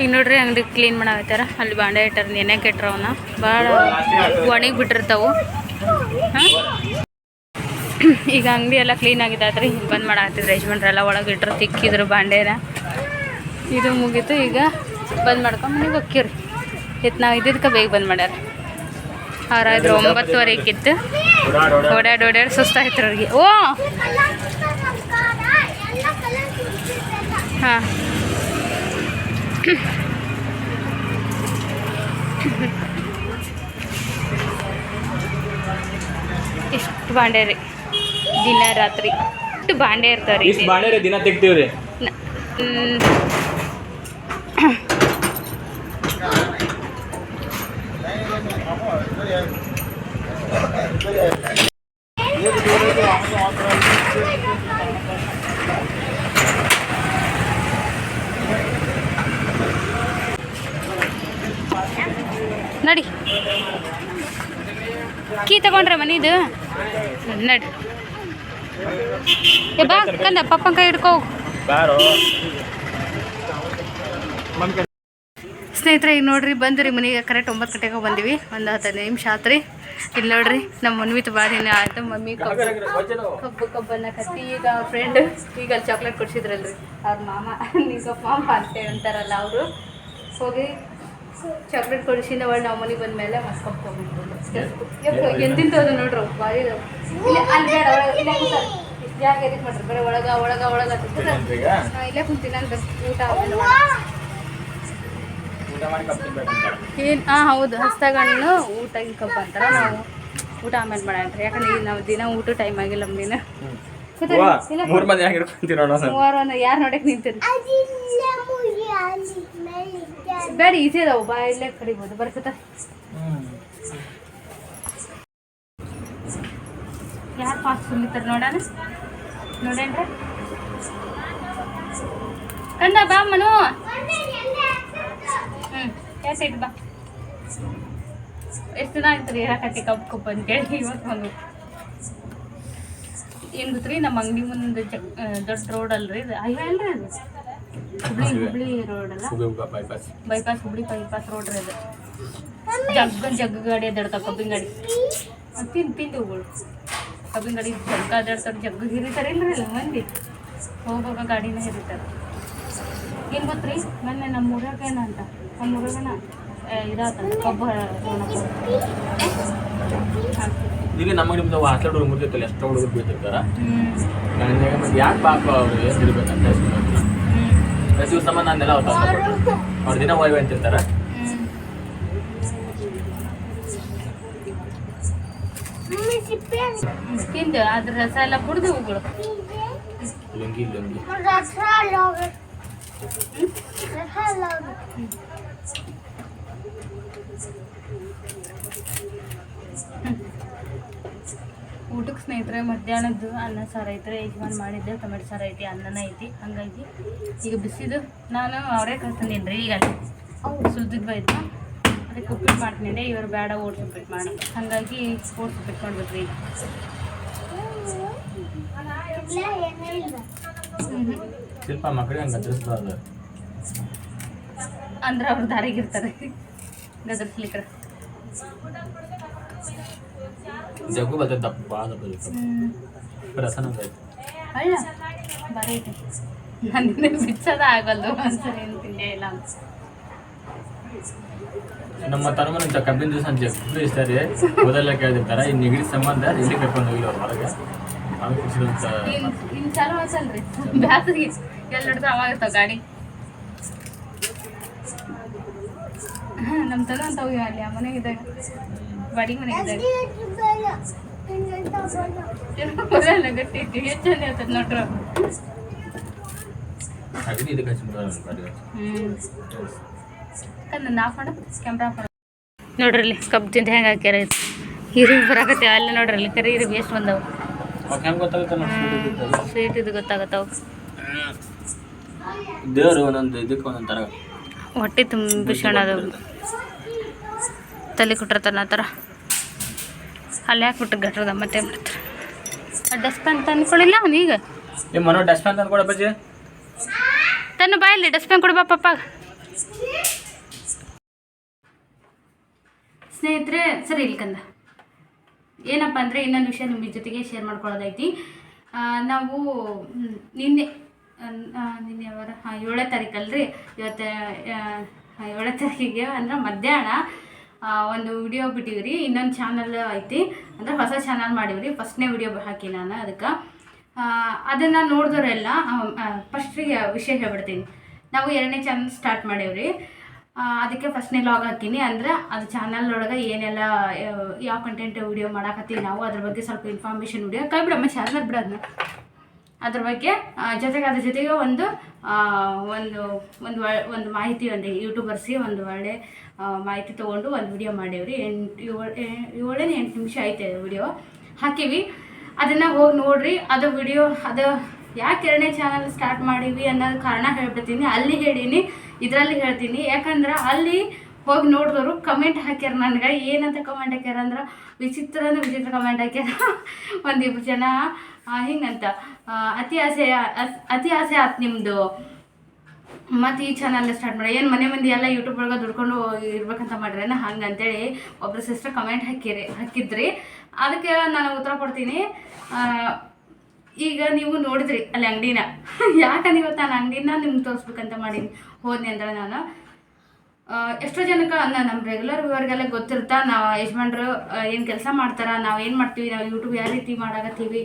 ಈಗ ನೋಡ್ರಿ ಅಂಗಡಿ ಕ್ಲೀನ್ ಮಾಡಾಕತ್ತಾರ. ಅಲ್ಲಿ ಬಾಂಡೆ ಇಟ್ಟಾರ ನೆನೆ ಕೆಟ್ರ ಅವನ್ನ ಭಾಳ ಒಣಗಿ ಬಿಟ್ಟಿರ್ತಾವು. ಹಾಂ? ಈಗ ಅಂಗಡಿ ಎಲ್ಲ ಕ್ಲೀನ್ ಆಗಿದ್ದಾದ್ರಿ ಬಂದ್ ಮಾಡಾಕತ್ತಿದ್ರು ಯಜಮಾನ್ರೆಲ್ಲ ಒಳಗೆ ಇಟ್ರು ತಿಕ್ಕಿದ್ರು ಬಾಂಡೆನ. ಇದು ಮುಗೀತು. ಈಗ ಬಂದ್ ಮಾಡ್ಕೊಂಡು ಮನೆಗೆ ಹೋಗ್ತೀವ್ರಿ. ಇತ್ತು ನಾವು ಇದ್ದಿದ್ದಕ್ಕೆ ಬೇಗ ಬಂದ್ ಮಾಡ್ಯಾರ. ಆರಾಯ್ತು ಒಂಬತ್ತುವರೆ ಇತ್ತು ಓಡಾಡಿ ಓಡಾಡಿ ಸುಸ್ತಾಯ್ತು ಅವ್ರಿಗೆ. ಓ. ಹಾಂ. ಇಷ್ಟು ಬಾಂಡೆ ರೀ ದಿನ ರಾತ್ರಿ. ಇಷ್ಟು ಬಾಂಡೆ ಇರ್ತಾವ್ರಿ. ಬಾಂಡೆ ದಿನ ತೆಗ್ತೀವಿ ನಡಿ ಕೀ ತಗೊಂಡ್ರ ಮನಿದು ನಡಿ ಏ ಬಾ ಕಂದ ಪಪ್ಪನ ಕೈ ಹಿಡ್ಕೋ ಬಾರೋ ಸ್ನೇಹಿತರೆ ಈಗ ನೋಡ್ರಿ ಬಂದ್ರಿ ಮನೆಗೆ. ಕರೆಕ್ಟ್ ಒಂಬತ್ತು ಗಂಟೆಗೆ ಬಂದಿವಿ. ಒಂದು ಹತ್ತೈದು ನಿಮಿಷ ಆತ್ರಿ. ಇಲ್ಲಿ ನೋಡ್ರಿ ನಮ್ಮ ಮನ್ವಿತ್ ಭಾಳ ದಿನ ಆಯ್ತು. ಮಮ್ಮಿ ಕಬ್ಬು ಕಬ್ಬು ಕಬ್ಬನ್ನ ಕತ್ತಿ ಈಗ ಫ್ರೆಂಡ್ ಈಗ ಅಲ್ಲಿ ಚಾಕ್ಲೇಟ್ ಕೊಡ್ಸಿದ್ರಲ್ರಿ. ಅವ್ರ ಮಾಮ ಈಗ ಮಾಮ ಅಂತ ಅಂತಾರಲ್ಲ ಅವರು. ಹೋಗಿ ಚಾಕ್ಲೇಟ್ ಕೊಡಿಸಿಂದ ಒಳ್ಳೆ ನಾವು ಮನೆಗೆ ಬಂದ್ಮೇಲೆ ಮತ್ತೆ ಕಬ್ಬು ತೊಗೊಂಡ್ಬಂದು ಅದು ನೋಡ್ರಿ? ಬಾರಿ ಅಲ್ಲಿ ಬೇಡ ಜಾಗ ಎದಕ್ಕೆ ಮಾಡ್ರಿ. ಬರೀ ಒಳಗ ಒಳಗ ಒಳಗ ಇಲ್ಲೇ ಕುಂತೀನಿ ಊಟ ಆಮೇಲೆ ಏನ್ ಹಾಂ ಹೌದು. ಹಸ್ತಗಳನ್ನು ಊಟ ಕಬ್ಬು ಅಂತಾರ. ನಾವು ಊಟ ಆಮೇಲೆ ಮಾಡಂತ್ರಿ. ಯಾಕಂದ್ರೆ ಈಗ ನಾವು ದಿನ ಊಟ ಟೈಮ್ ಆಗಿಲ್ಲ ನಮ್ಮ ದಿನ ಮೂರ್ ಮಂದಿ ಹೆಂಗ್ ಹಿಡ್ಕೊಂತೀರ ಯಾರು ನೋಡಕ್ಕೆ ನಿಂತಿರಿ? ಬೇಡ ಈಸಿ ಅದಾವ. ಬಾ ಇಲ್ಲೇ ಕಡಿಬೋದು ಬರ್ಕತ. ಯಾರು ಫಾಸ್ಟ್ ಸುಲಿತಾರ ನೋಡೋಣ? ನೋಡೇನ್ರ? ಕಂದ ಬಾ ಮನು. ಹ್ಞೂ ಯಾವ ಸೈಡ್ ಬಾ. ಎಷ್ಟು ದಿನ ಆಯ್ತು ರೀ ಹೇಳಕತ್ತಿ ಕಬ್ಬು ಕಬ್ಬು ಅಂತೇಳಿ ಇವತ್ತು ಒಂದು ಏನು ಗೊತ್ತ್ರಿ ನಮ್ಮ ಅಂಗಡಿ ಮುಂದೆ ಜಗ್ ದೊಡ್ಡ ರೋಡ್ ಅಲ್ರಿ ಅಯ್ಯೋ ಅಲ್ರಿ ಅದು? ಹುಬ್ಳಿ ಹುಬ್ಳಿ ರೋಡ್ ಅಲ್ಲ? Bypass bypass Hubli bypass road ರೀ ಅದು ಜಗ್ಗ ಜಗ್ಗ ಗಾಡಿ ಅದಾಡ್ತಾವ ಕಬ್ಬಿನ ಗಾಡಿ. ತಿಂದು ತಿಂದು ತಿಂದುಗಳು ಕಬ್ಬಿನ ಗಾಡಿ ಜಗ್ಗ ಅದಾಡ್ತಾರೆ ಜಗ್ಗ ಹಿರಿತಾರೆ ಇಲ್ರಿ ಇಲ್ಲ ಮಂದಿ. ಹೋಗುವಾಗ ಗಾಡಿನ ಹಿರಿತಾರೆ. ಏನು ಗೊತ್ತ್ರಿ? ಮೊನ್ನೆ ನಮ್ಮ ಊರಾಗ ಅಂತ. ನಮ್ಮ ಹುಡುಗನ ಇದಾತ. ಕಬ್ಬು ಇಲ್ಲಿ ಈಗ ನಮ್ಮ ನಿಮ್ದು ಹಾಸ್ಟೆಲ್ ಹುಡುಗ ಮುಗಿತಲ್ಲ ಎಷ್ಟೋ ಹುಡುಗರು ಬೀಳ್ತಿರ್ತಾರ ಹ್ಞೂ ನನಗೆ ಮತ್ತೆ ಯಾಕೆ ಪಾಪ ಅವ್ರು ಪ್ರತಿ ದಿವಸ ನಾನೆಲ್ಲ ಅವ್ರು ಅವ್ರ ದಿನ ಹೋಯ್ವೆ ಅಂತಿರ್ತಾರ. ತಿಂದು ಅದ್ರ ರಸ ಎಲ್ಲ ಕುಡಿದು ಹೋಗ್ಬಿಡು. ಲುಂಗಿ ಲೋಗ. ಊಟಕ್ಕೆ ಸ್ನೇಹಿತರೆ, ಮಧ್ಯಾಹ್ನದ್ದು ಅನ್ನ ಸಾರು ಐತ್ರಿ. ಯಜಮಾನ್ ಮಾಡಿದ್ದೆ ಟೊಮೆಟೊ ಸಾರು ಐತಿ, ಅನ್ನನ ಐತಿ. ಹಂಗಾಗಿ ಈಗ ಬಿಸಿದು ನಾನು ಅವರೇ ಕಳ್ಸ್ತೀನಿ ರೀ ಈಗ ಸುಲ್ದಿದ್ದು ಬೈತು ಅದಕ್ಕೆ ಉಪ್ಪಿಟ್ಟು ಮಾಡ್ತೀನಿ ಇವರು ಬೇಡ, ಓಟ್ಸ್ ಉಪ್ಪಿಟ್ಟು ಮಾಡಿ. ಹಾಗಾಗಿ ಓಟ್ಸ್ ಉಪ್ಪಿಟ್ಟು ಮಾಡ್ಬೇಕ್ರಿ ಈಗ. ಶಿಲ್ಪ ಮಕ್ಕಳಿಗೆ ಹಂಗೆ ಗದರಿಸ್ಬಾರ್ದು ಅಂದ್ರೆ ಅವ್ರು ದಾರಿಗಿರ್ತಾರೆ. ಇರ್ತಾರೆ ಜಗ್ಗು ಬರ್ತೈತೆ ದಪ್ಪ ಭಾಳ ರಸನ ಅಲ್ಲ ಬರೈತೆ ನನ್ನ ಬಿಚ್ಚದ ಆಗಲ್ದು ಒಂದ್ಸರಿ ಏನು ತಿಂದೇ ಇಲ್ಲ ಅಂತ. ನಮ್ಮ ತರಮನ ಕಬ್ಬಿನ ದಿವಸ ಜಗ್ಗು ಇಷ್ಟ ರೀ. ಮೊದಲೆಲ್ಲ ಕೇಳಿರ್ತಾರ ಈ ನೆಗಡಿ ಸಂಬಂಧ ಇಲ್ಲಿ ಕರ್ಕೊಂಡು ಹೋಗಿಲ್ಲ ಅವ್ರ ಹೊರಗೆ. ಅವ್ರು ಚಾಲು ಬ್ಯಾಸ್ರಿಗೆ ಎಲ್ಲಿ ಹಿಡ್ದು ಅವಾಗ ಇರ್ತಾವ ಗಾಡಿ. ನಮ್ಮ ತನ ಅಂತ ಹೋಗಿ ಅಲ್ಲಿ ಆ ಮನೆಗೆ ಇದ್ದಾಗ. ಮನೆಗಿದ್ದಾಗ ಮನೆಗೆ ಇದ್ದಾಗ. ಬರಲ್ಲ ಗಟ್ಟಿ ಎಷ್ಟು ಚಂದ ಇರ್ತದೆ ನೋಡ್ರಿ? ಹ್ಞೂ ಆಫ್ ಮಾಡು. ಕ್ಯಾಮ್ರಾ ಆಫ್ ಮಾಡು. ನೋಡ್ರಿ ಇಲ್ಲಿ ಕಬ್ಬು ತಿಂದು ಹೆಂಗೆ ಹಾಕ್ಯಾರ ಇದು ಹಿರಿಗೆ ಬರಾಕತ್ತೆ ಅಲ್ಲೇ ನೋಡ್ರಿ ಇಲ್ಲಿ. ಕರಿ ಹಿರಿಗೆ ಎಷ್ಟು ಬಂದವು ಸ್ವೀಟ್ ಇದು ಗೊತ್ತಾಗತ್ತವು. ದೇವರು ಒಂದೊಂದು ಇದಕ್ಕೆ ಒಂದೊಂದು ಥರ. ಹೊಟ್ಟೆ ತುಂಬಿಸ್ಕೊಳ್ಳೋದು ತಲೆ ಕೊಟ್ಟಿರ್ತಾನೆ ಆ ಥರ ಅಲ್ಲಿ ಹಾಕ್ಬಿಟ್ಟು ಗಟ್ರದ ಮತ್ತೆ ಮಾಡ್ತಾರೆ ಡಸ್ಟ್ಬಿನ್ ತಂದ್ಕೊಳ್ಳಿಲ್ಲ ಈಗ? ಏ ಮನೋ ಡಸ್ಟ್ಬಿನ್ ತಂದ್ಕೊಡ ಬಜ್ಜಿ ತನ್ನ ಬಾಯಲ್ಲಿ ಡಸ್ಟ್ಬಿನ್ ಕೊಡು ಬಾ ಪಪ್ಪ ಸ್ನೇಹಿತರೆ ಸರಿ ಇಲ್ಲಿ ಕಂದ. ಏನಪ್ಪ ಅಂದರೆ ಇನ್ನೊಂದು ವಿಷಯ ನಿಮ್ಮ ಜೊತೆಗೆ ಶೇರ್ ಮಾಡ್ಕೊಳ್ಳೋದೈತಿ ನಾವು ನಿನ್ನೆ ನಿನ್ನೆ ಯಾವ ಹಾಂ ಏಳನೇ ತಾರೀಕಲ್ರಿ. ಇವತ್ತು ಏಳನೇ ತಾರೀಕಿಗೆ ಅಂದ್ರೆ ಮಧ್ಯಾಹ್ನ ಒಂದು ವಿಡಿಯೋ ಬಿಟ್ಟಿವ್ರಿ. ಇನ್ನೊಂದು ಚಾನಲ್ ಐತಿ. ಅಂದ್ರೆ ಹೊಸ ಚಾನಲ್ ಮಾಡೀವ್ರಿ. ಫಸ್ಟ್ನೇ ವಿಡಿಯೋ ಹಾಕಿ ನಾನು ಅದಕ್ಕೆ. ಅದನ್ನು ನೋಡಿದವರೆಲ್ಲ ಫಸ್ಟಿಗೆ ವಿಷಯ ಹೇಳ್ಬಿಡ್ತೀನಿ. ನಾವು ಎರಡನೇ ಚಾನಲ್ ಸ್ಟಾರ್ಟ್ ಮಾಡೇವ್ರಿ. ಅದಕ್ಕೆ ಫಸ್ಟ್ನೇ ಲಾಗ್ ಹಾಕೀನಿ. ಅಂದ್ರೆ ಅದು ಚಾನಲ್ ಒಳಗೆ ಏನೆಲ್ಲ ಯಾವ ಕಂಟೆಂಟ್ ವಿಡಿಯೋ ಮಾಡಾಕತ್ತೀವಿ ನಾವು, ಅದ್ರ ಬಗ್ಗೆ ಸ್ವಲ್ಪ ಇನ್ಫಾರ್ಮೇಷನ್ ವಿಡಿಯೋ ಕೈ ಬಿಡಮ್ಮ ಚಾನಲ್ ಬಿಡೋದನ್ನ ಅದ್ರ ಬಗ್ಗೆ ಜೊತೆಗೆ ಅದ್ರ ಜೊತೆಗೆ ಒಂದು ಒಂದು ಒಂದು ಒಂದು ಮಾಹಿತಿ ಒಂದು ಯೂಟ್ಯೂಬರ್ಸಿಗೆ ಒಂದು ಒಳ್ಳೆ ಮಾಹಿತಿ ತೊಗೊಂಡು ಒಂದು ವಿಡಿಯೋ ಮಾಡೇವ್ರಿ. ಎಂಟು, ಏಳು ಏಳನೇ ಎಂಟು ನಿಮಿಷ ಐತೆ ವಿಡಿಯೋ. ಹಾಕೀವಿ. ಅದನ್ನು ಹೋಗಿ ನೋಡ್ರಿ. ಅದು ವಿಡಿಯೋ, ಅದು ಯಾಕೆ ಎರಡನೇ ಚಾನಲ್ ಸ್ಟಾರ್ಟ್ ಮಾಡೀವಿ ಅನ್ನೋದು ಕಾರಣ ಹೇಳ್ಬಿಡ್ತೀನಿ. ಅಲ್ಲಿ ಹೇಳೀನಿ, ಇದರಲ್ಲಿ ಹೇಳ್ತೀನಿ. ಯಾಕಂದ್ರೆ ಅಲ್ಲಿ ಹೋಗಿ ನೋಡಿದವರು ಕಮೆಂಟ್ ಹಾಕ್ಯಾರ ನನಗೆ. ಏನಂತ ಕಮೆಂಟ್ ಹಾಕ್ಯಾರ ಅಂದ್ರೆ ವಿಚಿತ್ರ ಅಂದ್ರೆ ವಿಚಿತ್ರ ಕಮೆಂಟ್ ಹಾಕ್ಯಾರ. ಒಂದಿಬ್ರು ಜನ ಹಿಂಗಂತ. ಅತಿ ಆಸೆ ಅತಿ ಆಸೆ ಆತು ನಿಮ್ಮದು ಮತ್ತು ಈ ಚಾನಲ್ ಸ್ಟಾರ್ಟ್ ಮಾಡಿ. ಏನು ಮನೆ ಮಂದಿ ಎಲ್ಲ ಯೂಟ್ಯೂಬ್ ಒಳಗೆ ದುಡ್ಕೊಂಡು ಇರ್ಬೇಕಂತ ಮಾಡ್ರೇನ? ಹಂಗೆ ಅಂತೇಳಿ ಒಬ್ರು ಸಿಸ್ಟರ್ ಕಮೆಂಟ್ ಹಾಕಿರಿ, ಹಾಕಿದ್ರಿ. ಅದಕ್ಕೆ ನಾನು ಉತ್ತರ ಕೊಡ್ತೀನಿ. ಈಗ ನೀವು ನೋಡಿದ್ರಿ ಅಲ್ಲಿ ಅಂಗಡಿನ. ಯಾಕಂದ್ರೆ ಇವತ್ತು ನಾನು ಅಂಗಡಿನ ನಿಮ್ಗೆ ತೋರಿಸ್ಬೇಕಂತ ಮಾಡೀನಿ? ಹೋದ್ನಿ ಅಂದ್ರೆ ನಾನು. ಎಷ್ಟೋ ಜನಕ್ಕೆ ನಮ್ಮ ರೆಗ್ಯುಲರ್ ವ್ಯೂವರ್ಗೆಲ್ಲ ಗೊತ್ತಿರ್ತಾ ನಾವು ಯಜಮಾನ್ರು ಏನು ಕೆಲಸ ಮಾಡ್ತಾರೆ? ನಾವು ಏನು ಮಾಡ್ತೀವಿ? ನಾವು ಯೂಟ್ಯೂಬ್ ಯಾವ ರೀತಿ ಮಾಡಾಕತ್ತೀವಿ?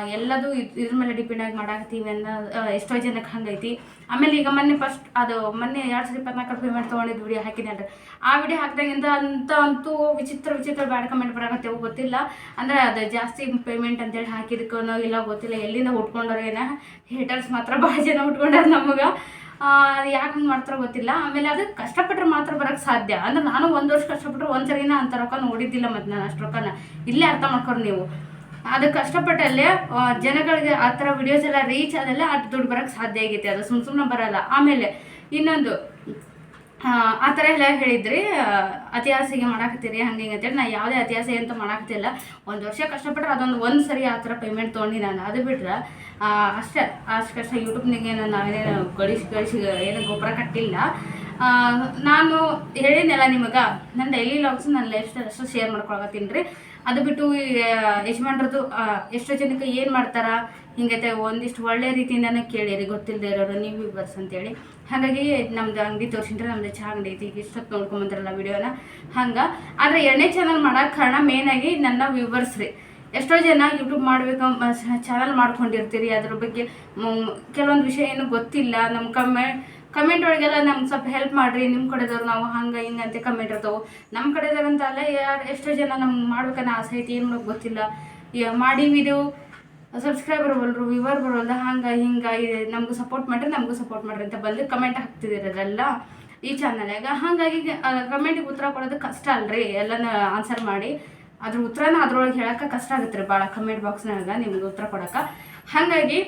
ಎಲ್ಲದೂ ಇದ್- ಇದ್ರ ಮೇಲೆ ಡಿಪೆಂಡ್ ಆಗಿ ಮಾಡಾಕತ್ತೀವಿ ಅನ್ನೋ ಎಷ್ಟೋ ಜನಕ್ಕೆ ಹಂಗೈತಿ. ಆಮೇಲೆ ಈಗ ಮೊನ್ನೆ ಫಸ್ಟ್ ಅದು ಮೊನ್ನೆ ಎರಡು ಸಾವಿರದ ಇಪ್ಪತ್ನಾಲ್ಕರ ಪೇಮೆಂಟ್ ತೊಗೊಂಡಿದ್ದು ವಿಡಿಯೋ ಹಾಕಿದ್ದೆ ಆ ವಿಡಿಯೋ ಹಾಕಿದಾಗಿಂದ ಅಂತ ಅಂತೂ ವಿಚಿತ್ರ ವಿಚಿತ್ರ ಬ್ಯಾಡ್ ಕಮೆಂಟ್ ಬರಾಕತ್ತೇವು ಗೊತ್ತಿಲ್ಲ. ಅಂದರೆ ಅದು ಜಾಸ್ತಿ ಪೇಮೆಂಟ್ ಅಂತೇಳಿ ಹಾಕಿದಕ್ಕನೋ ಇಲ್ಲ ಗೊತ್ತಿಲ್ಲ. ಎಲ್ಲಿಂದ ಉಟ್ಕೊಂಡವ್ರು ಏನ? ಹೇಟರ್ಸ್ ಮಾತ್ರ ಭಾಳ ಜನ ಉಟ್ಕೊಂಡಾರ ನಮಗೆ. ಯಾಕೆ ಹಂಗೆ ಮಾಡ್ತಾರೋ ಗೊತ್ತಿಲ್ಲ. ಆಮೇಲೆ ಅದು ಕಷ್ಟಪಟ್ಟರೆ ಮಾತ್ರ ಬರೋಕ್ಕೆ ಸಾಧ್ಯ. ಅಂದ್ರೆ ನಾನು ಒಂದು ವರ್ಷ ಕಷ್ಟಪಟ್ಟರೆ ಒಂದು ಸರಿನ ಅಂತ ರೊಕ್ಕ ನೋಡಿದ್ದಿಲ್ಲ ಮತ್ತು ನಾನು ಅಷ್ಟು ರೊಕ್ಕನ. ಇಲ್ಲೇ ಅರ್ಥ ಮಾಡ್ಕೊರಿ ನೀವು. ಅದು ಕಷ್ಟಪಟ್ಟಲ್ಲೇ ಜನಗಳಿಗೆ ಆ ಥರ ವಿಡಿಯೋಸ್ ಎಲ್ಲ ರೀಚ್ ಆದಲ್ಲೇ ಅಷ್ಟು ದುಡ್ಡು ಬರೋಕ್ಕೆ ಸಾಧ್ಯ ಆಗೈತೆ. ಅದು ಸುಮ್ಮ ಸುಮ್ಮನೆ ಬರಲ್ಲ. ಆಮೇಲೆ ಇನ್ನೊಂದು ಆ, ಥರ ಎಲ್ಲ ಹೇಳಿದ್ರಿ ಅತಿಹಾಸಿಗೆ ಮಾಡಾಕತ್ತೀರಿ ಹಂಗೆ ಹಿಂಗೆ ಅಂತೇಳಿ. ನಾ ಯಾವುದೇ ಅತಿ ಅಂತೂ ಮಾಡಾಕತ್ತಿಲ್ಲ. ಒಂದು ವರ್ಷ ಕಷ್ಟಪಟ್ರೆ ಅದೊಂದು ಒಂದು ಸರಿ ಆ ಥರ ಪೇಮೆಂಟ್ ತೊಗೊಂಡು ನಾನು. ಅದು ಬಿಟ್ರೆ ಅಷ್ಟೇ. ಅಷ್ಟು ಕಷ್ಟ ಯೂಟ್ಯೂಬ್ನಿಗೇನು ನಾವೇನೇನು ಗಳಿಸಿ ಗಳಿಸಿ ಏನು ಗೊಬ್ಬರ ಕಟ್ಟಿಲ್ಲ. ನಾನು ಹೇಳಿದ್ನಲ್ಲ ನಿಮಗೆ ನನ್ನ ಡೈಲಿ ಲಾಗ್ಸ್ ನನ್ನ ಲೈಫ್ ಸ್ಟೈಲ್ ಅಷ್ಟು ಶೇರ್ ಮಾಡ್ಕೊಳಕತ್ತೀನಿ ರೀ. ಅದು ಬಿಟ್ಟು ಯಜಮಾನ್ರದ್ದು ಎಷ್ಟೋ ಜನಕ್ಕೆ ಏನು ಮಾಡ್ತಾರ? ಹಿಂಗೈತೆ, ಒಂದಿಷ್ಟು ಒಳ್ಳೆ ರೀತಿಯಿಂದನೇ ಕೇಳಿರಿ ಗೊತ್ತಿಲ್ಲದೆ ಇರೋರು, ನೀವು ಬರ್ಸ್ ಅಂತೇಳಿ. ಹಾಗಾಗಿ ನಮ್ದು ಅಂಗಡಿ ತೋರಿಸಿದ್ರೆ ನಮ್ದು ಚಹಾ ಅಂಗಡಿ ಐತಿ, ಈಗ ಇಷ್ಟೊತ್ತು ನೋಡ್ಕೊಂಬಂದ್ರಲ್ಲ ವಿಡಿಯೋನ. ಹಂಗೆ, ಆದರೆ ಎರಡನೇ ಚಾನಲ್ ಮಾಡೋಕ್ಕೆ ಕಾರಣ ಮೇನಾಗಿ ನನ್ನ ವ್ಯೂವರ್ಸ್ ರೀ ಎಷ್ಟೋ ಜನ ಯೂಟ್ಯೂಬ್ ಮಾಡಬೇಕು ಚಾನಲ್ ಮಾಡ್ಕೊಂಡಿರ್ತೀರಿ, ಅದ್ರ ಬಗ್ಗೆ ಕೆಲವೊಂದು ವಿಷಯ ಏನು ಗೊತ್ತಿಲ್ಲ ನಮ್ಮ ಕಮ್ಮೆ ಕಮೆಂಟ್ ಒಳಗೆಲ್ಲ ನಮ್ಗೆ ಸ್ವಲ್ಪ ಹೆಲ್ಪ್ ಮಾಡಿರಿ ನಿಮ್ಮ ಕಡೆದವ್ರು ನಾವು ಹಂಗೆ, ಹಿಂಗೆ ಅಂತ ಕಮೆಂಟ್ ಇರ್ತಾವೆ. ನಮ್ಮ ಕಡೆದವ್ರು ಅಂತ ಅಲ್ಲ, ಯಾರು ಎಷ್ಟೋ ಜನ ನಮ್ಗೆ ಮಾಡ್ಬೇಕನ್ನೋ ಆಸೆ ಐತಿ, ಏನು ಮಾಡೋಕೆ ಗೊತ್ತಿಲ್ಲ. ಇದು ಸಬ್ಸ್ಕ್ರೈಬರ್ ಬರಲ್ರು ವಿವರ್ ಬರೋಲ್ಲ ಹಂಗೆ, ಹಿಂಗೆ ನಮಗೂ ಸಪೋರ್ಟ್ ಮಾಡ್ರಿ, ನಮಗೂ ಸಪೋರ್ಟ್ ಮಾಡ್ರಿ ಅಂತ ಬಂದು ಕಮೆಂಟ್ ಹಾಕ್ತಿದ್ದೀರಲ್ಲ ಈ ಚಾನಲ್ನಾಗ ಹಾಗಾಗಿ ಕಮೆಂಟಿಗೆ ಉತ್ತರ ಕೊಡೋದು ಕಷ್ಟ ಅಲ್ರಿ, ಎಲ್ಲನ ಆನ್ಸರ್ ಮಾಡಿ. ಅದ್ರ ಉತ್ತರನ ಅದ್ರೊಳಗೆ ಹೇಳಕ್ಕೆ ಕಷ್ಟ ಆಗುತ್ತೆ ರೀ ಭಾಳ ಕಮೆಂಟ್ ಬಾಕ್ಸ್ನಾಗ ನಿಮ್ಗೆ ಉತ್ತರ ಕೊಡೋಕೆ ಹಾಗಾಗಿ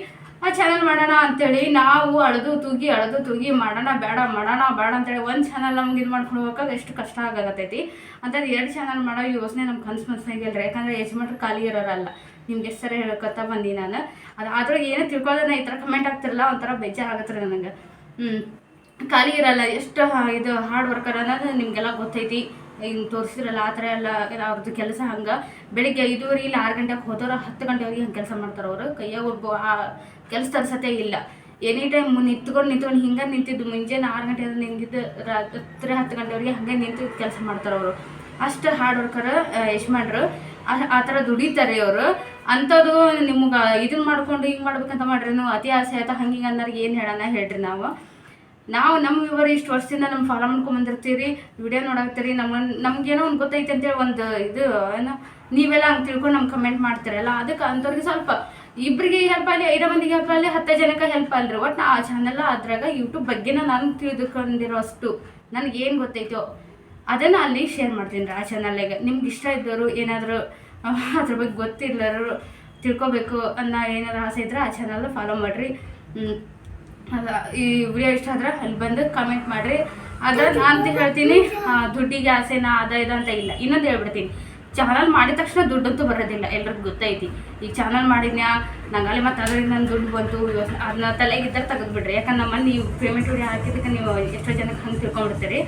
ಆ ಚಾನಲ್ ಮಾಡೋಣ ಅಂತೇಳಿ ನಾವು ಅಳದು ತೂಗಿ ಅಳದು ತೂಗಿ ಮಾಡೋಣ, ಬೇಡ ಮಾಡೋಣ, ಬೇಡ ಅಂತೇಳಿ ಒಂದು ಚಾನಲ್ ನಮ್ಗೆ ಇದು ಮಾಡ್ಕೊಳ್ಬೇಕಾದ್ರೆ ಎಷ್ಟು ಕಷ್ಟ ಆಗತ್ತೈತಿ ಅಂತ ಎರಡು ಚಾನಲ್ ಮಾಡೋ ಯೋಚನೆ ನಮ್ಮ ಕನ್ಸು ಮನ್ಸಾಗಿಲ್ಲ ರೀ ಯಾಕಂದ್ರೆ ಯಜಮಾನ್ರು ಖಾಲಿ ಇರೋರಲ್ಲ. ನಿಮ್ಗೆ ಎಷ್ಟು ಸರಿ ಹೇಳ್ಕೊತಾ ಬಂದಿ ನಾನು. ಅದು ಅದ್ರಾಗ ಏನೋ ತಿಳ್ಕೊಳ್ಳೋದನ್ನ ಈ ಥರ ಕಮೆಂಟ್ ಆಗ್ತಿರಲ್ಲ ಒಂಥರ ಬೇಜಾರಾಗತ್ತೆ ರೀ ನನಗೆ. ಹ್ಞೂ ಖಾಲಿ ಇರಲ್ಲ, ಎಷ್ಟು ಇದು ಹಾರ್ಡ್ ವರ್ಕರ್ ಅನ್ನೋದು ನಿಮಗೆಲ್ಲ ಗೊತ್ತೈತಿ. ಹಿಂಗೆ ತೋರಿಸಿರಲ್ಲ ಆ ಥರ ಎಲ್ಲ ಅವ್ರದ್ದು ಕೆಲಸ ಹಂಗೆ. ಬೆಳಿಗ್ಗೆ ಐದೂವರೆ ಇಲ್ಲ ಆರು ಗಂಟೆಗೆ ಹೋದವ್ರು ಹತ್ತು ಗಂಟೆವರೆಗೆ ಹಂಗೆ ಕೆಲಸ ಮಾಡ್ತಾರೆ ಅವರು. ಕೈಯಾಗ ಒಬ್ಬ ಕೆಲಸ ತರ್ಸತ್ತೆ ಇಲ್ಲ. ಎನಿ ಟೈಮ್ ನಿಂತ್ಕೊಂಡು ನಿಂತ್ಕೊಂಡು ಹಿಂಗೆ ನಿಂತಿದ್ದು, ಮುಂಜಾನೆ ಆರು ಗಂಟೆ ನಿಂತಿದ್ದು ರಾತ್ರಿ ಹತ್ತು ಗಂಟೆವರೆಗೆ ಹಾಗೆ ನಿಂತು ಕೆಲಸ ಮಾಡ್ತಾರೆ ಅವರು. ಅಷ್ಟು ಹಾರ್ಡ್ ವರ್ಕರ್ ಯಜಮಾನ್ರು. ಆ- ಥರ ದುಡಿತಾರೆ ಅವರು ಅಂಥದ್ದು ನಿಮ್ಗೆ ಇದನ್ನ ಮಾಡ್ಕೊಂಡು ಹಿಂಗೆ ಮಾಡ್ಬೇಕಂತ ಮಾಡ್ರಿ ನೀವು. ಅತಿ ಆಸೆ ಆಯ್ತಾ, ಹಂಗೆ ಹಿಂಗೆ ಅನ್ನೋರಿಗೆ ಏನು ಹೇಳೋಣ ಹೇಳ್ರಿ ನಾವು. ನಾವು ನಮ್ಮ ವಿವರ ಇಷ್ಟು ವರ್ಷದಿಂದ ನಮ್ಮ ಫಾಲೋ ಮಾಡ್ಕೊಂಡ್ ಬಂದಿರ್ತೀರಿ ವಿಡಿಯೋ ನೋಡಾಕ್ತೀರಿ ನಮ್ಮ ನಮ್ಗೇನೋ ಒಂದು ಗೊತ್ತೈತೆ ಅಂತೇಳಿ ಒಂದು ಇದು, ಏನೋ, ನೀವೆಲ್ಲ ಹಂಗೆ ತಿಳ್ಕೊಂಡು ನಮ್ಗೆ ಕಮೆಂಟ್ ಮಾಡ್ತೀರಲ್ಲ. ಅದಕ್ಕೆ ಅಂಥವ್ರಿಗೆ ಸ್ವಲ್ಪ ಇಬ್ಬರಿಗೆ ಹೆಲ್ಪ್ ಆಗಲಿ ಐದು ಮಂದಿಗೆ ಹೆಲ್ಪ್ ಆಗಲಿ ಹತ್ತು ಜನಕ್ಕೆ ಹೆಲ್ಪ್ ಅಲ್ರಿ ಒಟ್ಟು ಆ ಚಾನಲ್ ಅದ್ರಾಗ ಯೂಟ್ಯೂಬ್ ಬಗ್ಗೆನ ನಾನು ತಿಳಿದುಕೊಂಡಿರೋ ಅಷ್ಟು ನನಗೇನು ಗೊತ್ತೈತೋ ಅದನ್ನು ಅಲ್ಲಿ ಶೇರ್ ಮಾಡ್ತೀನಿ ರೀ ಆ ಚಾನಲ್ಗೆ ನಿಮ್ಗೆ ಇಷ್ಟ ಇದ್ದವರು ಏನಾದರೂ ಅದ್ರ ಬಗ್ಗೆ ಗೊತ್ತಿಲ್ಲರು ತಿಳ್ಕೊಬೇಕು ಅನ್ನೋ ಏನಾದ್ರು ಆಸೆ ಇದ್ರೆ ಆ ಚಾನಲ್ ಫಾಲೋ ಮಾಡಿರಿ. ಅದ ಈ ವಿಡಿಯೋ ಇಷ್ಟ ಆದ್ರೆ ಅಲ್ಲಿ ಬಂದು ಕಮೆಂಟ್ ಮಾಡಿರಿ. ಅದ ನಾನು ಅಂತ ಹೇಳ್ತೀನಿ ದುಡ್ಡಿಗೆ ಆಸೆನ ಅದ ಇದು ಅಂತ ಇಲ್ಲ. ಇನ್ನೊಂದು ಹೇಳ್ಬಿಡ್ತೀನಿ. ಚಾನಲ್ ಮಾಡಿದ ತಕ್ಷಣ ದುಡ್ಡಂತೂ ಬರೋದಿಲ್ಲ, ಎಲ್ರಿಗೂ ಗೊತ್ತೈತಿ. ಈಗ ಚಾನಲ್ ಮಾಡಿದ್ನ್ಯಾ ನಂಗಲ್ಲಿ ಮತ್ತೆ ಅದರಿಂದ ನನ್ನ ದುಡ್ಡು ಬಂತು ಅದನ್ನ ತಲೆಗಿದ್ದರೆ ತೆಗೆದ್ಬಿಡ್ರಿ. ಯಾಕಂದ್ರೆ ನಮ್ಮಲ್ಲಿ ನೀವು ಪೇಮೆಂಟ್ ವಿಡಿಯೋ ಹಾಕಿದ್ದಕ್ಕೆ ನೀವು ಎಷ್ಟೋ ಜನಕ್ಕೆ ಹಂಗೆ ತಿಳ್ಕೊಂಡ್ಬಿಡ್ತೀರಿ.